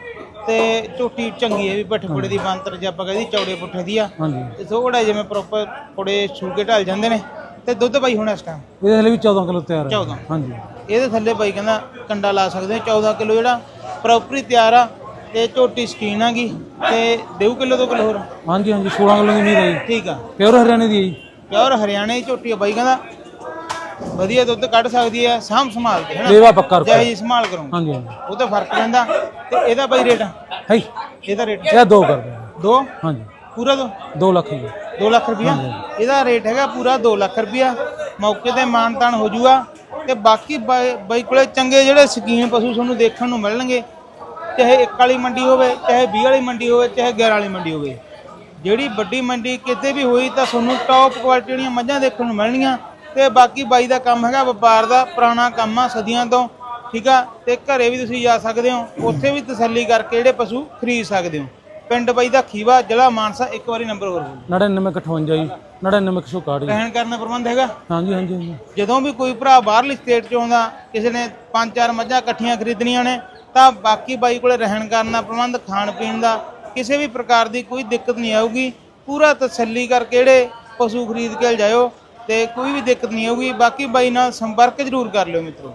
ਤੇ ਝੋਟੀ ਚੰਗੀ ਹੈ ਵੀ ਪੱਠ ਪੁੜੇ ਦੀ ਬੰਤਰ ਜੇ ਆਪਾਂ ਕਹਿੰਦੀ ਚੌੜੇ ਪੁੱਠੇ ਦੀ ਆ।
ਹਾਂਜੀ।
ਤੇ ਥੋੜਾ ਜਿਵੇਂ ਪ੍ਰੋਪਰ ਪੁੜੇ ਛੂਕੇ ਢਲ ਜਾਂਦੇ ਨੇ। ਤੇ ਦੁੱਧ ਬਾਈ ਹੁਣ ਇਸ ਟਾਈਮ
ਇਹਦੇ ਹਲੇ ਵੀ 14 ਕਿਲੋ ਤਿਆਰ ਹੈ।
14
ਹਾਂਜੀ।
ਇਹਦੇ ਥੱਲੇ ਬਾਈ ਕਹਿੰਦਾ ਕੰਡਾ ਲਾ ਸਕਦੇ ਹੋ 14 ਕਿਲੋ ਜਿਹੜਾ ਪ੍ਰੋਪਰ ਹੀ ਤਿਆਰ ਆ ਤੇ ਝੋਟੀ ਸਕੀਨ ਆਗੀ ਤੇ ਦੇਊ ਕਿਲੋ ਦੋ ਕਿਲੋ ਹੋਰ?
ਹਾਂਜੀ ਹਾਂਜੀ 16 ਕਿਲੋ ਦੀ ਉਮੀਦ ਹੈ ਜੀ।
ਠੀਕ ਆ।
ਪਿਓਰ ਹਰਿਆਣੇ ਦੀ ਹੈ ਜੀ।
ਪਿਓਰ ਹਰਿਆਣੇ ਦੀ ਝੋਟੀ ਆ ਬਾਈ ਕਹਿੰਦਾ। ਵਧੀਆ ਦੁੱਧ ਕੱਢ ਸਕਦੀ ਹੈ ਸਾਂਭ ਸੰਭਾਲ ਕੇ ਹੈਨਾ?
ਲੇਵਾ ਪੱਕਾ ਰੁਪਏ
ਜੈ ਜੀ ਸੰਭਾਲ ਕਰੂੰ।
ਹਾਂਜੀ ਹਾਂਜੀ।
ਉਹ ਤਾਂ ਫ਼ਰਕ ਪੈਂਦਾ। ਤੇ ਇਹਦਾ ਬਾਈ ਰੇਟ?
ਹੈ
ਇਹਦਾ ਰੇਟ?
ਇਹ ਦੋ ਕਰ ਦਿਓ।
ਦੋ?
ਹਾਂਜੀ।
ਪੂਰਾ ਦੋ?
2 ਲੱਖ ਜੀ।
2 ਲੱਖ ਰੁਪਇਆ ਇਹਦਾ ਰੇਟ ਹੈਗਾ ਪੂਰਾ 2 ਲੱਖ ਰੁਪਇਆ ਮੌਕੇ ਤੇ ਮਾਨਤਾਨ ਹੋ ਜੂਗਾ ਤੇ ਬਾਕੀ ਬਾਈ ਕੋਲੇ ਚੰਗੇ ਜਿਹੜੇ ਸਕੀਨ ਪਸ਼ੂ ਤੁਹਾਨੂੰ ਦੇਖਣ ਨੂੰ ਮਿਲਣਗੇ। ਚਾਹੇ ਇੱਕ ਵਾਲੀ ਮੰਡੀ ਹੋਵੇ ਚਾਹੇ 20 ਵਾਲੀ ਮੰਡੀ ਹੋਵੇ ਚਾਹੇ 11 ਵਾਲੀ ਮੰਡੀ ਹੋਵੇ। ਜਿਹੜੀ ਵੱਡੀ ਮੰਡੀ ਕਿਤੇ ਵੀ ਹੋਈ ਤਾਂ ਤੁਹਾਨੂੰ ਟੌਪ ਕੁਆਲਿਟੀ ਦੀਆਂ ਮੱਝਾਂ ਦੇਖਣ ਨੂੰ ਮਿਲਣਗੀਆਂ। ਤੇ ਬਾਕੀ ਬਾਈ ਦਾ ਕੰਮ ਹੈਗਾ ਵਪਾਰ ਦਾ ਪੁਰਾਣਾ ਕੰਮ ਆ ਸਦੀਆਂ ਤੋਂ। ਠੀਕ ਆ? ਤੇ ਘਰੇ ਵੀ ਤੁਸੀਂ ਜਾ ਸਕਦੇ ਹੋ। ਉੱਥੇ ਵੀ ਤਸੱਲੀ ਕਰਕੇ ਜਿਹੜੇ ਪਸ਼ੂ ਖਰੀਦ ਸਕਦੇ ਹੋ। ਪਿੰਡ ਬਾਈ ਦਾ ਖੀਵਾ ਜ਼ਿਲ੍ਹਾ ਮਾਨਸਾ ਇੱਕ ਵਾਰੀ ਨੰਬਰ ਹੋਰ ਬੋਲੋ।
9958 ਜੀ 9961 ਜੀ।
ਰਹਿਣ ਕਰਨ ਦਾ ਪ੍ਰਬੰਧ ਹੈਗਾ?
ਹਾਂਜੀ ਹਾਂਜੀ ਹਾਂਜੀ।
ਜਦੋਂ ਵੀ ਕੋਈ ਭਰਾ ਬਾਹਰਲੀ ਸਟੇਟ ਚੋਂ ਆਉਂਦਾ ਕਿਸੇ ਨੇ ਪੰਜ ਚਾਰ ਮੱਝਾਂ ਇਕੱਠੀਆਂ ਖਰੀਦਣੀਆਂ ਨੇ ਤਾਂ ਬਾਕੀ ਬਾਈ ਕੋਲੇ ਰਹਿਣ ਕਰਨ ਦਾ ਪ੍ਰਬੰਧ ਖਾਣ ਪੀਣ ਦਾ ਕਿਸੇ ਵੀ ਪ੍ਰਕਾਰ ਦੀ ਕੋਈ ਦਿੱਕਤ ਨਹੀਂ ਆਊਗੀ। ਪੂਰਾ ਤਸੱਲੀ ਕਰਕੇ ਜਿਹੜੇ ਪਸ਼ੂ ਖਰੀਦ ਕੇ ਜਾਇਓ ਤੇ ਕੋਈ ਵੀ ਦਿੱਕਤ ਨਹੀਂ ਆਊਗੀ। ਬਾਕੀ ਬਾਈ ਨਾਲ ਸੰਪਰਕ ਜ਼ਰੂਰ ਕਰ ਲਿਓ ਮਿੱਤਰੋ।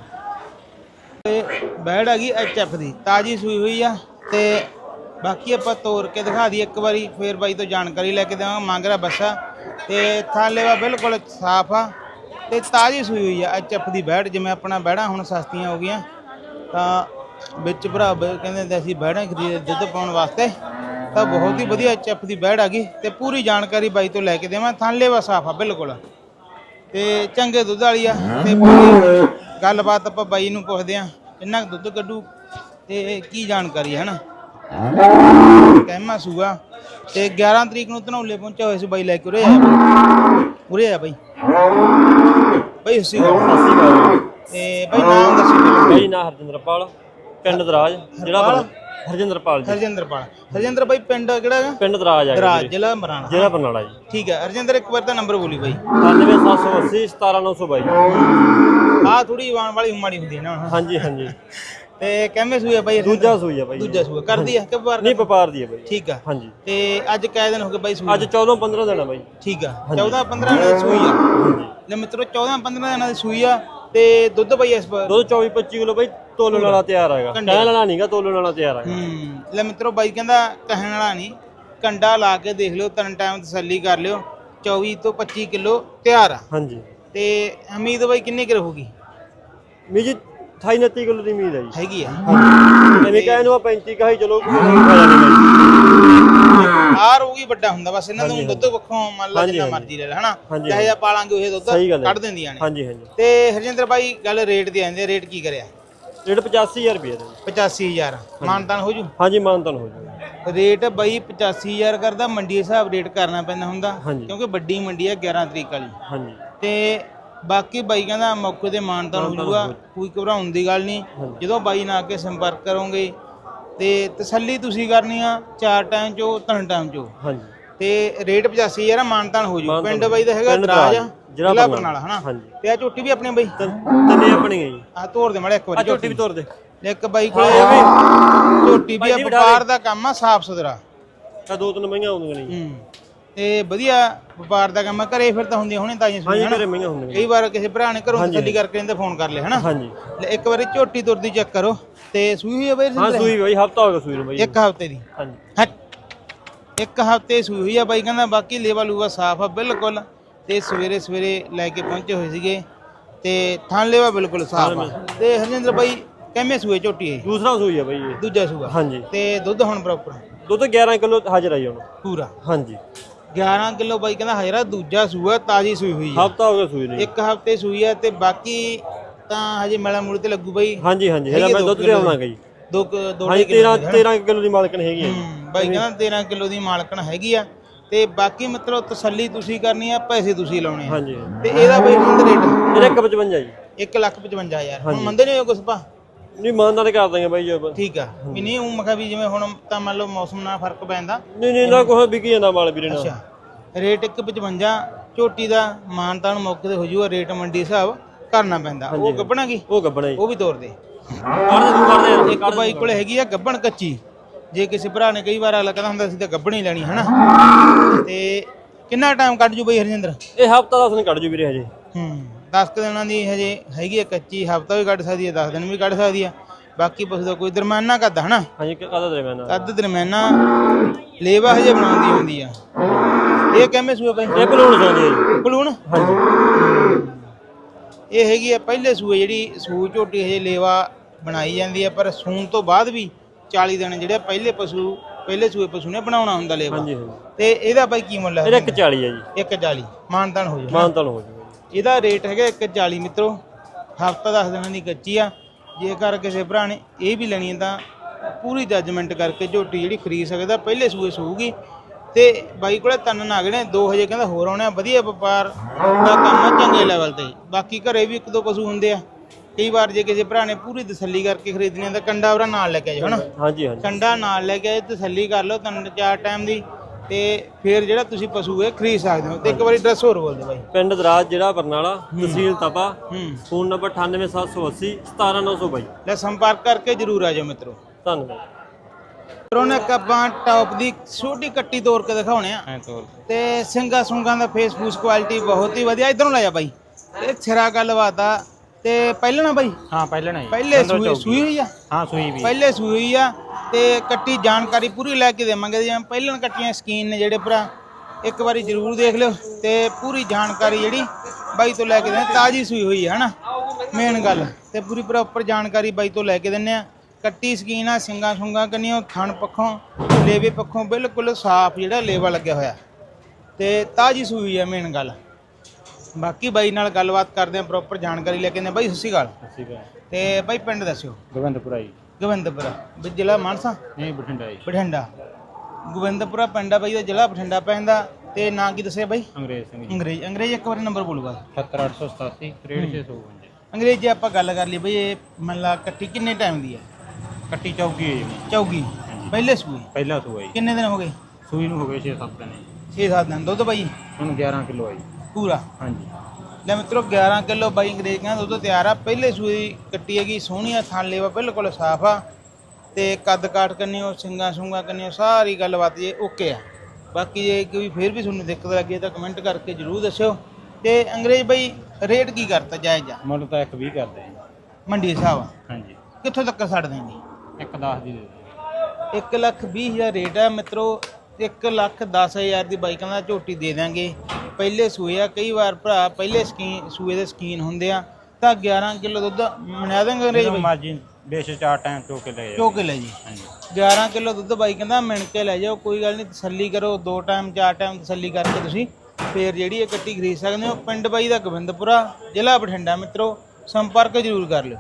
ਤੇ ਬੈੜ ਹੈਗੀ ਐਚਐਫ ਦੀ ਤਾਜੀ ਸੂਈ ਹੋਈ ਆ ਤੇ ਬਾਕੀ ਆਪਾਂ ਤੋਰ ਕੇ ਦਿਖਾ ਦਈਏ ਇੱਕ ਵਾਰੀ, ਫੇਰ ਬਾਈ ਤੋਂ ਜਾਣਕਾਰੀ ਲੈ ਕੇ ਦੇਵਾਂਗੇ, ਮੰਗ ਰਿਹਾ ਬੱਸਾ। ਤੇ ਥਾਲੇਵਾ ਬਿਲਕੁਲ ਸਾਫ਼ ਆ ਤੇ ਤਾਜੀ ਸੂਈ ਹੋਈ ਆ ਐਚਐਫ ਦੀ ਬੈੜ, ਜਿਵੇਂ ਆਪਣਾ ਬੈੜਾਂ ਹੁਣ ਸਸਤੀਆਂ ਹੋ ਗਈਆਂ। ਤਾਂ ਵਿੱਚ ਭਰਾ ਕਹਿੰਦੇ ਹੁੰਦੇ ਅਸੀਂ ਬੈੜਾਂ ਖਰੀਦੇ, ਦੁੱਧ ਪਾਉਣ ਵਾਸਤੇ। ਤਾਂ ਬਹੁਤ ਹੀ ਵਧੀਆ ਐਚਐਫ ਦੀ ਬੈੜ ਆ ਗਈ, ਤੇ ਪੂਰੀ ਜਾਣਕਾਰੀ ਬਾਈ ਤੋਂ ਲੈ ਕੇ ਦੇਵਾਂ। ਥਾਲੇਵਾ ਸਾਫ਼ ਆ ਬਿਲਕੁਲ। ਤੇ ਚੰਗੇ ਦੁੱਧ ਵਾਲੀ ਆ, ਤੇ ਪੂਰੀ ਗੱਲਬਾਤ ਆਪਾਂ ਬਾਈ ਨੂੰ ਪੁੱਛਦੇ ਆ, ਕਿੰਨਾ ਕੁ ਦੁੱਧ ਕੱਢੂ, ਤੇ ਕੀ ਜਾਣਕਾਰੀ ਹੈ ਨਾ ਕਹਿਮਾ ਸੂਆ ਤੇ 11 ਤਰੀਕ ਨੂੰ ਧਨੌਲੇ ਪਹੁੰਚਿਆ ਹੋਇਆ ਸੀ ਬਾਈ ਲੈ ਕੇ ਉਰੇ ਆਇਆ ਬਾਈ। ਉਰੇ ਆਇਆ ਬਾਈ। ਬਾਈ ਹੱਸੀ ਗਾ ਤੇ ਬਾਈ ਨਾਮ ਦੱਸੋ ਪਹਿਲਾਂ।
ਨਾ ਹਰਜਿੰਦਰਪਾਲ ਪਿੰਡ ਦਰਾਜ ਜਿਹੜਾ ਬਰ- ਹਰਜਿੰਦਰਪਾਲ ਜੀ।
ਹਰਜਿੰਦਰ ਪਾਲ ਹਰਜਿੰਦਰ ਬਾਈ ਪਿੰਡ ਕਿਹੜਾ ਹੈਗਾ?
ਪਿੰਡ ਦਰਾਜ ਆ
ਦਰਾਜ ਜ਼ਿਲ੍ਹਾ ਮਰਾਣਾ
ਜਿਹੜਾ ਬਰਨਾਲਾ ਜੀ।
ਠੀਕ ਹੈ ਹਰਜਿੰਦਰ ਇੱਕ ਵਾਰ ਤਾਂ ਨੰਬਰ ਬੋਲੀ ਬਾਈ।
97780 17922
ਆ ਥੋੜੀ ਆਉਣ ਵਾਲੀ ਮਾੜੀ ਹੁੰਦੀ ਹੈ ਨਾ। ਹੁਣ।
ਹਾਂਜੀ ਹਾਂਜੀ।
ਤੇ ਕਿੰਨੇ ਸੂਏ ਬਾਈ?
ਦੂਜਾ ਸੂਈ ਆ ਬਾਈ
ਦੂਜਾ ਸੂਆ। ਕਰਦੀ ਆ ਕਿ ਵਪਾਰ
ਨਹੀਂ ਵਪਾਰ ਦੀ ਹੈ ਬਾਈ।
ਠੀਕ ਆ।
ਹਾਂਜੀ।
ਤੇ ਅੱਜ ਕਾਇ ਦਿਨ ਹੋ ਗਏ ਬਾਈ ਸੂਈ
ਅੱਜ 14 15 ਦਿਨ ਆ ਬਾਈ।
ਠੀਕ ਆ। 14 15 ਦਿਨਾਂ ਸੂਈ ਆ। ਲੈ ਮਿੱਤਰੋ 14 15 ਦਿਨਾਂ ਦੀ ਸੂਈ ਆ ਤੇ ਦੁੱਧ ਬਈ ਇਸ ਵਾਰ?
ਦੁੱਧ 24 25 ਕਿਲੋ ਬਾਈ ਤੋਲਣ ਵਾਲਾ ਤਿਆਰ ਹੈਗਾ।
ਕੰਡੇ।
ਕਹਿਣ ਵਾਲਾ ਨਹੀਂਗਾ ਤੋਲਣ ਵਾਲਾ ਤਿਆਰ ਹੈਗਾ।
ਹੂੰ। ਲੈ ਮਿੱਤਰੋ ਬਾਈ ਕਹਿੰਦਾ ਕਹਿਣ ਵਾਲਾ ਨਹੀਂ। ਕੰਡਾ ਲਾ ਕੇ ਦੇਖ ਲਿਓ ਤਿੰਨ ਟਾਈਮ ਤਸੱਲੀ ਕਰ ਲਿਓ। 24 ਤੋਂ 25 ਕਿਲੋ ਤਿਆਰ ਆ।
ਹਾਂਜੀ।
ਤੇ ਉਮੀਦ ਬਾਈ ਕਿੰਨੀ ਕੁ ਰਹੂਗੀ?
ਮੀ ਜੀ 28 29 ਕਿਲੋ ਦੀ ਉਮੀਦ ਹੈ ਜੀ
ਹੈਗੀ ਆ।
ਐਵੇਂ ਕਹਿ ਨੂੰ 35 ਕਹੀ ਚਲੋ ਕੋਈ ਨਹੀਂ ਬਾਈ
ਆਰ ਹੋਊਗੀ ਵੱਡਾ ਹੁੰਦਾ ਬਸ ਇਹਨਾਂ ਨੂੰ ਦੁੱਧ ਵੱਖੋਂ ਮੰਨ ਲਾ
ਹਾਂਜੀ,
ਜਿੰਨਾ
ਹਾਂਜੀ।
ਮਰਜ਼ੀ ਲੈ ਲੈ ਹਨਾ?
ਹਾਂਜੀ,
ਚਾਹੇ ਆ ਪਾਲਾਂਗੇ ਉਹ ਦੁੱਧ। ਕੱਢ ਦਿੰਦੀਆਂ ਨੇ।
ਹਾਂਜੀ ਹਾਂਜੀ।
ਤੇ ਹਰਜਿੰਦਰ ਬਾਈ ਗੱਲ ਰੇਟ ਦੀ ਆਂਦੇ ਰੇਟ ਕੀ ਕਰਿਆ?
ਰੇਟ 85000 ਰੁਪਏ ਦਾ। ਜੀ
85000 ਮਾਨਤਾਨ ਹੋ ਜੂ?
ਹਾਂਜੀ ਮਾਨਤਨ ਹੋ ਜਾਊਗਾ
ਰੇਟ ਬਈ 85000 ਕਰਦਾ ਮੰਡੀ ਹਿਸਾਬ ਰੇਟ ਕਰਨਾ ਪੈਂਦਾ ਹੁੰਦਾ
ਹਾਂਜੀ।
ਕਿਉਂਕਿ ਵੱਡੀ ਮੰਡੀ ਆ 11 ਤਰੀਕ ਵਾਲੀ।
ਹਾਂਜੀ।
ਤੇ ਬਾਕੀ ਬਾਈ ਕਹਿੰਦਾ ਮੌਕੇ ਤੇ ਮਾਨਤਾਨ ਹੋ ਜੂਗਾ ਕੋਈ ਘਬਰਾਉਣ ਦੀ ਗੱਲ ਨਹੀਂ। ਜਦੋਂ ਬਾਈ ਨਾਲ ਆ ਕੇ ਸੰਪਰਕ ਕਰੋਗੇ ਤੇ ਤਸੱਲੀ ਤੁਸੀਂ ਕਰਨੀ ਆ ਚਾਰ ਟਾਈਮ ਚੋਂ ਤਿੰਨ ਟਾਈਮ ਚੋਂ।
ਹਾਂਜੀ।
ਤੇ ਰੇਟ 85000 ਆ ਮਾਨਤਾਨ ਹੋ ਜੂ। ਪਿੰਡ ਬਾਈ ਦਾ ਹੈਗਾ ਦਰਾਜ
ਜ਼ਿਲ੍ਹਾ ਬਰਨਾਲਾ,
ਹਨਾ?
ਹਾਂਜੀ।
ਤੇ ਆ ਝੋਟੀ ਵੀ ਆਪਣੀ ਬਾਈ?
ਤਿੰਨੇ ਆਪਣੀਆਂ ਜੀ।
ਆ ਤੋੜ ਦੇ ਮਾੜੇ ਇੱਕ
ਆ
ਵਾਰੀ
ਝੋਟੀ ਵੀ ਤੋਰ ਦੇ।
ਇੱਕ ਬਾਈ ਕੋਲੇ ਝੋਟੀ ਵੀ ਆ ਵਪਾਰ ਦਾ ਕੰਮ ਆ ਸਾਫ਼ ਸੁਥਰਾ।
ਆ ਦੋ ਤਿੰਨ ਮਹੀਆਂ ਆਉਂਦੀਆਂ ਨੇ ਜੀ।
ਹੂੰ। ਤੇ ਵਧੀਆ ਵਪਾਰ ਦਾ ਕੰਮ ਆ ਘਰੇ ਫਿਰ ਤਾਂ ਹੁੰਦੀਆਂ ਹੁਣੇ ਤਾਈਆਂ
ਹਾਂਜੀ
ਸੁਣੀਆਂ
ਘਰੇ ਮਹੀਆਂ ਹੁੰਦੀਆਂ।
ਕਈ ਵਾਰ ਕਿਸੇ ਭਰਾ ਨੇ ਘਰੋਂ ਤਸੱਲੀ ਕਰਕੇ ਇਹਦੇ ਫੋਨ ਕਰ ਲਿਆ ਹਨਾ?
ਹਾਂਜੀ।
ਲੈ ਇੱਕ ਵਾਰੀ ਝੋਟੀ ਤੁਰਦੀ ਚੈੱਕ ਕਰੋ ਤੇ ਸੂਈ ਹੋਈ ਆ ਬਾਈ
ਹਾਂ? ਸੂਈ ਬਾਈ ਹਫਤਾ ਹੋ ਗਿਆ ਸੂਈ ਨੂੰ ਬਾਈ।
ਇੱਕ ਹਫ਼ਤੇ ਦੀ।
ਹਾਂਜੀ।
ਹਟ। ਇੱਕ ਹਫ਼ਤੇ ਸੂਈ ਹੋਈ ਆ ਬਾਈ ਕਹਿੰਦਾ ਬਾਕੀ ਲੇਵਾ ਲੂਵਾ ਸਾਫ਼ ਆ ਬਿਲਕੁਲ ਤੇ ਸਵੇਰੇ ਸਵੇਰੇ ਲੈ ਕੇ ਪਹੁੰਚੇ ਹੋਏ ਸੀਗੇ ਤੇ ਥਣ ਲੇਵਾ ਬਿਲਕੁਲ ਸਾਫ਼ ਆ। ਤੇ ਹਰਜਿੰਦਰ ਬਾਈ ਕਿੰਨੇ ਸੂਏ ਝੋਟੀ ਹੈ
ਦੂਸਰਾ ਸੂਈ ਆ ਬਾਈ ਇਹ।
ਦੂਜਾ ਸੂਆ।
ਹਾਂਜੀ।
ਤੇ ਦੁੱਧ ਹੁਣ ਪ੍ਰੋਪਰ
ਦੁੱਧ 11 ਕਿਲੋ ਹਾਜ਼ਰ ਆਈ ਹੁਣ।
ਪੂਰਾ।
ਹਾਂਜੀ।
11 ਕਿਲੋ ਬਾਈ ਕਹਿੰਦਾ ਹਜਰਾ ਦੂਜਾ ਸੂਆ ਤਾਜੀ ਸੂਈ ਹੋਈ ਆ
ਹਫਤਾ ਹੋ ਗਿਆ ਸੂਈ ਨੂੰ ਜੀ।
ਇੱਕ ਹਫ਼ਤੇ ਸੂਈ ਆ ਤੇ ਬਾਕੀ ਤਾਂ ਹਜੇ ਮੇਲਾ ਮੂਲ ਤੇ ਲੱਗੂ ਬਾਈ।
ਹਾਂਜੀ ਹਾਂਜੀ
ਹੈਗੀ
ਮੈਂ ਦੁੱਧ ਤੇ
ਕਿੱਲੋ
ਆਉਣਾਗਾ ਜੀ।
ਦੋ ਦੋ
ਹਾਂਜੀ
ਢਾਈ ਕਿੱਲੋ
13 13 ਕਿਲੋ ਦੀ ਮਾਲਕਣ ਹੈਗੀ ਹੈ।
ਹੂੰ, ਬਾਈ ਕਹਿੰਦਾ 13 ਕਿਲੋ ਦੀ ਮਾਲਕਣ ਹੈਗੀ ਆ। ਤੇ ਬਾਕੀ ਮਤਲਬ ਤਸੱਲੀ ਤੁਸੀਂ ਕਰਨੀ ਆ ਪੈਸੇ ਤੁਸੀਂ ਲਾਉਣੇ ਆ।
ਹਾਂਜੀ।
ਤੇ ਇਹਦਾ ਬਾਈ ਮੁੰਡ ਰੇਟ?
ਇਹਦਾ 155 ਜੀ।
1 ਲੱਖ 55000 ਹੁਣ ਮੰਦੇ ਨਹੀਂ ਹੋਏ ਕੁਛ ਪਾ
ਨਹੀਂ ਮਾਨਦਾਰ ਕਰ ਦਾਂਗੇ ਬਾਈ ਜੀ ਆਪਾਂ।
ਠੀਕ ਆ। ਵੀ ਨਹੀਂ ਉਹ ਮਖਾ ਵੀ ਜਿਵੇਂ ਹੁਣ ਤਾਂ ਮੰਨ ਲਓ ਮੌਸਮ ਨਾਲ ਫ਼ਰਕ ਪੈਂਦਾ।
ਨਹੀਂ ਨਹੀਂ ਨਾ ਕੋਈ ਵਿਕੀ ਜਾਂਦਾ ਮਾਲ ਵੀਰੇ ਨਾਲ।
ਅੱਛਾ। ਰੇਟ 155 ਝੋਟੀ ਦਾ ਮਾਨਤਾਨ ਮੌਕੇ ਤੇ ਹੋ ਜੂਗਾ ਰੇਟ ਮੰਡੀ ਹਿਸਾਬ ਕਰਨਾ ਪੈਂਦਾ। ਉਹ ਗੱਬਣਾ ਕੀ?
ਉਹ ਗੱਬਣਾ ਜੀ।
ਉਹ ਵੀ ਤੋਰ ਦੇ। ਇੱਕ ਬਾਈ ਕੋਲੇ ਹੈਗੀ ਆ ਗੱਬਣ ਕੱਚੀ। ਜੇ ਕਿਸੇ ਭਰਾ ਨੇ ਕਈ ਵਾਰ ਕਹਿੰਦਾ ਹੁੰਦਾ ਸੀ ਤਾਂ ਗੱਬਣ ਹੀ ਲੈਣੀ ਹਨਾ? ਤੇ ਕਿੰਨਾ ਟਾਈਮ ਕੱਢ ਜੂ ਬਈ ਹਰਜਿੰਦਰ?
ਇਹ ਹਫਤਾ ਦਾ ਦਿਨ ਕੱਢ ਜੂ ਵੀਰੇ ਹਜੇ।
ਹੂੰ। 10 ਕੁ ਦਿਨਾਂ ਦੀ ਹਜੇ ਹੈਗੀ ਆ ਕੱਚੀ ਹਫਤਾ ਵੀ ਕੱਢ ਸਕਦੀ ਹੈ 10 ਦਿਨ ਵੀ ਕੱਢ ਸਕਦੀ ਆ। ਬਾਕੀ ਪਸ਼ੂ ਦਾ ਕੋਈ ਦਰਮਿਆਨਾ ਕੱਦ ਹਨਾ?
ਹਾਂਜੀ ਕਾਹਦਾ ਦੇ ਮੈਂ
ਕੱਦ ਦਰਮਿਆਨਾ ਲੇਵਾ ਹਜੇ ਬਣਾਉਂਦੀ ਹੁੰਦੀ ਆ। ਇਹ ਕਿਵੇਂ ਸੂਏ ਬਾਈ?
ਇਹ ਬਲੂਣ ਸੌਂਦੀ ਹੈ ਜੀ। ਹਾਂਜੀ।
ਇਹ ਹੈਗੀ ਆ ਪਹਿਲੇ ਸੂਏ ਜਿਹੜੀ ਸੂ ਝੋਟੀ ਹਜੇ ਲੇਵਾ ਬਣਾਈ ਜਾਂਦੀ ਆ ਪਰ ਸੂਣ ਤੋਂ ਬਾਅਦ ਵੀ 40 ਦਿਨ ਜਿਹੜੇ ਪਹਿਲੇ ਪਸ਼ੂ ਪਹਿਲੇ ਸੂਏ ਪਸ਼ੂ ਨੇ ਬਣਾਉਣਾ ਹੁੰਦਾ ਲੇਵਾ।
ਹਾਂਜੀ
ਤੇ ਇਹਦਾ ਬਾਈ ਕੀ ਮੁੱਲ ਹੈ
ਇਹਦਾ 140 ਹੈ ਜੀ।
140 ਮਾਨਤਾਨ ਹੋ ਜਾਊਗਾ
ਮਾਨਤਨ ਹੋ ਜੀ
ਇਹਦਾ ਰੇਟ ਹੈਗਾ 140 ਮਿੱਤਰੋ। ਹਫਤਾ 10 ਦਿਨਾਂ ਦੀ ਕੱਚੀ ਆ। ਜੇਕਰ ਕਿਸੇ ਭਰਾ ਨੇ ਇਹ ਵੀ ਲੈਣੀ ਹੈ ਤਾਂ ਪੂਰੀ ਜੱਜਮੈਂਟ ਕਰਕੇ ਝੋਟੀ ਜਿਹੜੀ ਖਰੀਦ ਸਕਦਾ ਪਹਿਲੇ ਸੂਏ ਸੂਗੀ ਤੇ ਬਾਈ ਕੋਲੇ ਤਿੰਨ ਨੇ ਦੋ ਹਜੇ ਕਹਿੰਦਾ ਹੋਰ ਆਉਣੇ ਵਧੀਆ ਵਪਾਰ ਦਾ ਕੰਮ ਚੰਗੇ ਲੈਵਲ ਤੇ। ਬਾਕੀ ਘਰੇ ਵੀ ਇੱਕ ਦੋ ਪਸ਼ੂ ਹੁੰਦੇ ਆ। ਕਈ ਵਾਰ ਜੇ ਕਿਸੇ ਭਰਾ ਨੇ ਪੂਰੀ ਤਸੱਲੀ ਕਰਕੇ ਖਰੀਦਣੀ ਤਾਂ ਕੰਡਾ ਉਹਦਾ ਨਾਲ ਲੈ ਕੇ ਆਜੋ ਹਨਾ?
ਹਾਂਜੀ ਹਾਂਜੀ।
ਕੰਡਾ ਨਾਲ ਲੈ ਕੇ ਆਏ ਤਸੱਲੀ ਕਰ ਲਓ ਤਿੰਨ ਚਾਰ ਟਾਈਮ ਦੀ। ਤੇ ਫਿਰ ਜਿਹੜਾ ਤੁਸੀਂ ਪਸ਼ੂ ਇਹ ਖਰੀਦ ਸਕਦੇ ਹੋ ਤੇ ਇੱਕ ਵਾਰੀ ਡਰੈਸ ਹੋਰ ਬੋਲ ਦਿਓ ਬਾਈ।
ਪਿੰਡ ਦਰਾਜ ਜ਼ਿਲ੍ਹਾ ਬਰਨਾਲਾ ਤਹਿਸੀਲ ਤਪਾ।
ਹੂੰ।
ਫੋਨ ਨੰਬਰ 98780 17922
ਲੈ ਸੰਪਰਕ ਕਰਕੇ ਜਰੂਰ ਆ ਜਾਓ ਮਿੱਤਰੋ।
ਧੰਨਵਾਦ।
ਉਹਨੇ ਕੱਬਾਂ ਟੌਪ ਦੀ ਛੋਟੀ ਕੱਟੀ ਤੋੜ ਕੇ ਦਿਖਾਉਣੇ ਆ। ਤੇ ਸਿੰਗਾ ਸੁੰਗਾ ਦਾ ਫੇਸ ਫੂਸ ਕੁਆਲਿਟੀ ਬਹੁਤ ਹੀ ਵਧੀਆ। ਇਧਰੋਂ ਲੈ ਜਾ ਬਾਈ। ਇਹ ਸਿਰਾ ਗੱਲਬਾਤ ਆ। ਤੇ ਪਹਿਲਾਂ ਨਾ ਬਾਈ?
ਹਾਂ ਪਹਿਲਾਂ ਨਹੀਂ
ਪਹਿਲੇ ਸੂਈ ਸੂਈ ਹੋਈ ਆ?
ਹਾਂ ਸੂਈ ਵੀ
ਪਹਿਲੇ ਸੂਈ ਹੋਈ ਆ ਤੇ ਕੱਟੀ ਜਾਣਕਾਰੀ ਪੂਰੀ ਲੈ ਕੇ ਦੇਵਾਂਗੇ ਜਿਵੇਂ ਪਹਿਲਾਂ ਕੱਟੀਆਂ ਸਕੀਨ ਨੇ ਜਿਹੜੇ ਭਰਾ ਇੱਕ ਵਾਰੀ ਜਰੂਰ ਦੇਖ ਲਿਓ ਤੇ ਪੂਰੀ ਜਾਣਕਾਰੀ ਜਿਹੜੀ ਬਾਈ ਤੋਂ ਲੈ ਕੇ ਦੇ ਤਾਜੀ ਸੂਈ ਹੋਈ ਆ ਹਨਾ? ਮੇਨ ਗੱਲ। ਤੇ ਪੂਰੀ ਪ੍ਰੋਪਰ ਜਾਣਕਾਰੀ ਬਾਈ ਤੋਂ ਲੈ ਕੇ ਦਿੰਨੇ ਆ। ਕੱਟੀ ਸਕੀਨ ਆ ਸਿੰਗਾ ਸੁੰਗਾ ਕੰਨਿਓ ਥਣ ਪੱਖੋਂ ਲੇਵੇ ਪੱਖੋਂ ਬਿਲਕੁਲ ਸਾਫ਼ ਜਿਹੜਾ ਲੇਵਾ ਲੱਗਿਆ ਹੋਇਆ। ਤੇ ਤਾਜੀ ਸੂਈ ਆ ਮੇਨ ਗੱਲ। ਬਾਕੀ ਬਾਈ ਨਾਲ ਗੱਲਬਾਤ ਕਰਦੇ ਆ ਪ੍ਰੋਪਰ ਜਾਣਕਾਰੀ ਲੈ ਕੇ ਆ ਬਾਈ ਸਤਿ ਸ਼੍ਰੀ ਅਕਾਲ।
ਹੈ
ਤੇ ਬਾਈ ਪਿੰਡ ਦੱਸਿਓ।
ਗੋਬਿੰਦਪੁਰਾ ਜੀ।
ਗੋਬਿੰਦਪੁਰਾ। ਵੀ ਜ਼ਿਲ੍ਹਾ ਮਾਨਸਾ?
ਨਹੀਂ ਬਠਿੰਡਾ ਜੀ।
ਬਠਿੰਡਾ। ਗੋਬਿੰਦਪੁਰਾ ਪਿੰਡ ਆ ਬਾਈ ਦਾ ਜ਼ਿਲ੍ਹਾ ਬਠਿੰਡਾ ਪੈਂਦਾ। ਤੇ ਨਾਂ ਕੀ ਦੱਸਿਆ ਬਾਈ?
ਅੰਗਰੇਜ਼ ਸਿੰਘ ਜੀ।
ਅੰਗਰੇਜ਼। ਅੰਗਰੇਜ਼ ਇੱਕ ਵਾਰੀ ਨੰਬਰ ਬੋਲੂਗਾ।
70887 63652
ਅੰਗਰੇਜ਼ ਜੇ ਆਪਾਂ ਗੱਲ ਕਰ ਲਈ ਬਈ ਇਹ ਮੰਨ ਲਾ ਕੱਟੀ ਕਿੰਨੇ ਟਾਈਮ ਦੀ ਹੈ?
ਕੱਟੀ ਚੌਕੀ ਹੈ ਜੀ।
ਚੌਗੀ ਪਹਿਲੇ ਸੂਈ?
ਪਹਿਲਾ ਸੂਆ ਜੀ।
ਕਿੰਨੇ ਦਿਨ ਹੋ ਗਏ?
ਸੂਈ ਨੂੰ ਹੋ ਗਏ 6-7 ਦਿਨ। ਜੀ
6-7 ਦਿਨ। ਦੁੱਧ ਬਾਈ?
ਹੁਣ 11 ਕਿਲੋ ਆ ਜੀ।
ਪੂਰਾ?
ਹਾਂਜੀ।
ਲੈ ਮਿੱਤਰੋ 11 ਕਿਲੋ ਬਾਈ ਅੰਗਰੇਜ਼ ਕਹਿੰਦਾ ਦੁੱਧ ਤਿਆਰ ਆ। ਪਹਿਲੇ ਸੂਈ ਕੱਟੀ ਹੈਗੀ ਸੋਹਣੀ ਆ ਥਾਂ ਲੇਵਾ ਬਿਲਕੁਲ ਸਾਫ਼ ਆ। ਤੇ ਕੱਦ ਕਾਠ ਕੰਨਿਓ ਸਿੰਗਾ ਸੁੰਗਾ ਕੰਨਿਓ ਸਾਰੀ ਗੱਲਬਾਤ ਜੇ ਓਕੇ ਆ। ਬਾਕੀ ਜੇ ਕੋਈ ਫਿਰ ਵੀ ਤੁਹਾਨੂੰ ਦਿੱਕਤ ਲੱਗੇ ਤਾਂ ਕਮੈਂਟ ਕਰਕੇ ਜਰੂਰ ਦੱਸਿਓ। ਤੇ ਅੰਗਰੇਜ਼ ਬਾਈ ਰੇਟ ਕੀ ਕਰਤਾ ਜਾਇਜ਼ ਆ?
ਮੁੱਲ ਤਾਂ 120 ਕਰਦੇ ਜੀ
ਮੰਡੀ ਦੇ ਆ।
ਹਾਂਜੀ।
ਕਿੱਥੋਂ ਤੱਕ ਛੱਡ ਦੇਂਗੇ
ਇੱਕ 10 ਦੀ ਦੇ ਦਿਓ।
1 ਲੱਖ 20 ਹਜ਼ਾਰ ਰੇਟ ਹੈ ਮਿੱਤਰੋ 1 ਲੱਖ 10 ਹਜ਼ਾਰ ਦੀ ਬਾਈਕਾਂ ਦਾ ਝੋਟੀ ਦੇ ਦਾਂਗੇ ਪਹਿਲੇ ਸੂਏ ਆ ਕਈ ਵਾਰ ਭਰਾ ਪਹਿਲੇ ਸਕੀਨ ਸੂਏ ਦੇ ਸਕੀਨ ਹੁੰਦੇ ਆ ਤਾਂ 11 ਕਿਲੋ ਦੁੱਧ ਮਨਾ ਦਾਂਗੇ ਅੰਗਰੇਜ਼ ਬਾਈ?
ਮਰਜ਼ੀ ਬੇਸ਼ ਚਾਰ ਟਾਈਮ ਚੋ ਕੇ ਲੈ ਜਾਓ।
ਚੋ ਕੇ ਲੈ ਜੀ।
ਹਾਂਜੀ।
11 ਕਿਲੋ ਦੁੱਧ ਬਾਈ ਕਹਿੰਦਾ ਮਿਣ ਕੇ ਲੈ ਜਾਓ ਕੋਈ ਗੱਲ ਨਹੀਂ ਤਸੱਲੀ ਕਰੋ ਦੋ ਟਾਈਮ ਚਾਰ ਟਾਈਮ ਤਸੱਲੀ ਕਰਕੇ ਤੁਸੀਂ ਫੇਰ ਜਿਹੜੀ ਇਹ ਕੱਟੀ ਖਰੀਦ ਸਕਦੇ ਹੋ ਪਿੰਡ ਬਾਈ ਦਾ ਗੋਬਿੰਦਪੁਰਾ ਜ਼ਿਲ੍ਹਾ ਬਠਿੰਡਾ ਮਿੱਤਰੋ ਸੰਪਰਕ ਜ਼ਰੂਰ ਕਰ ਲਿਓ।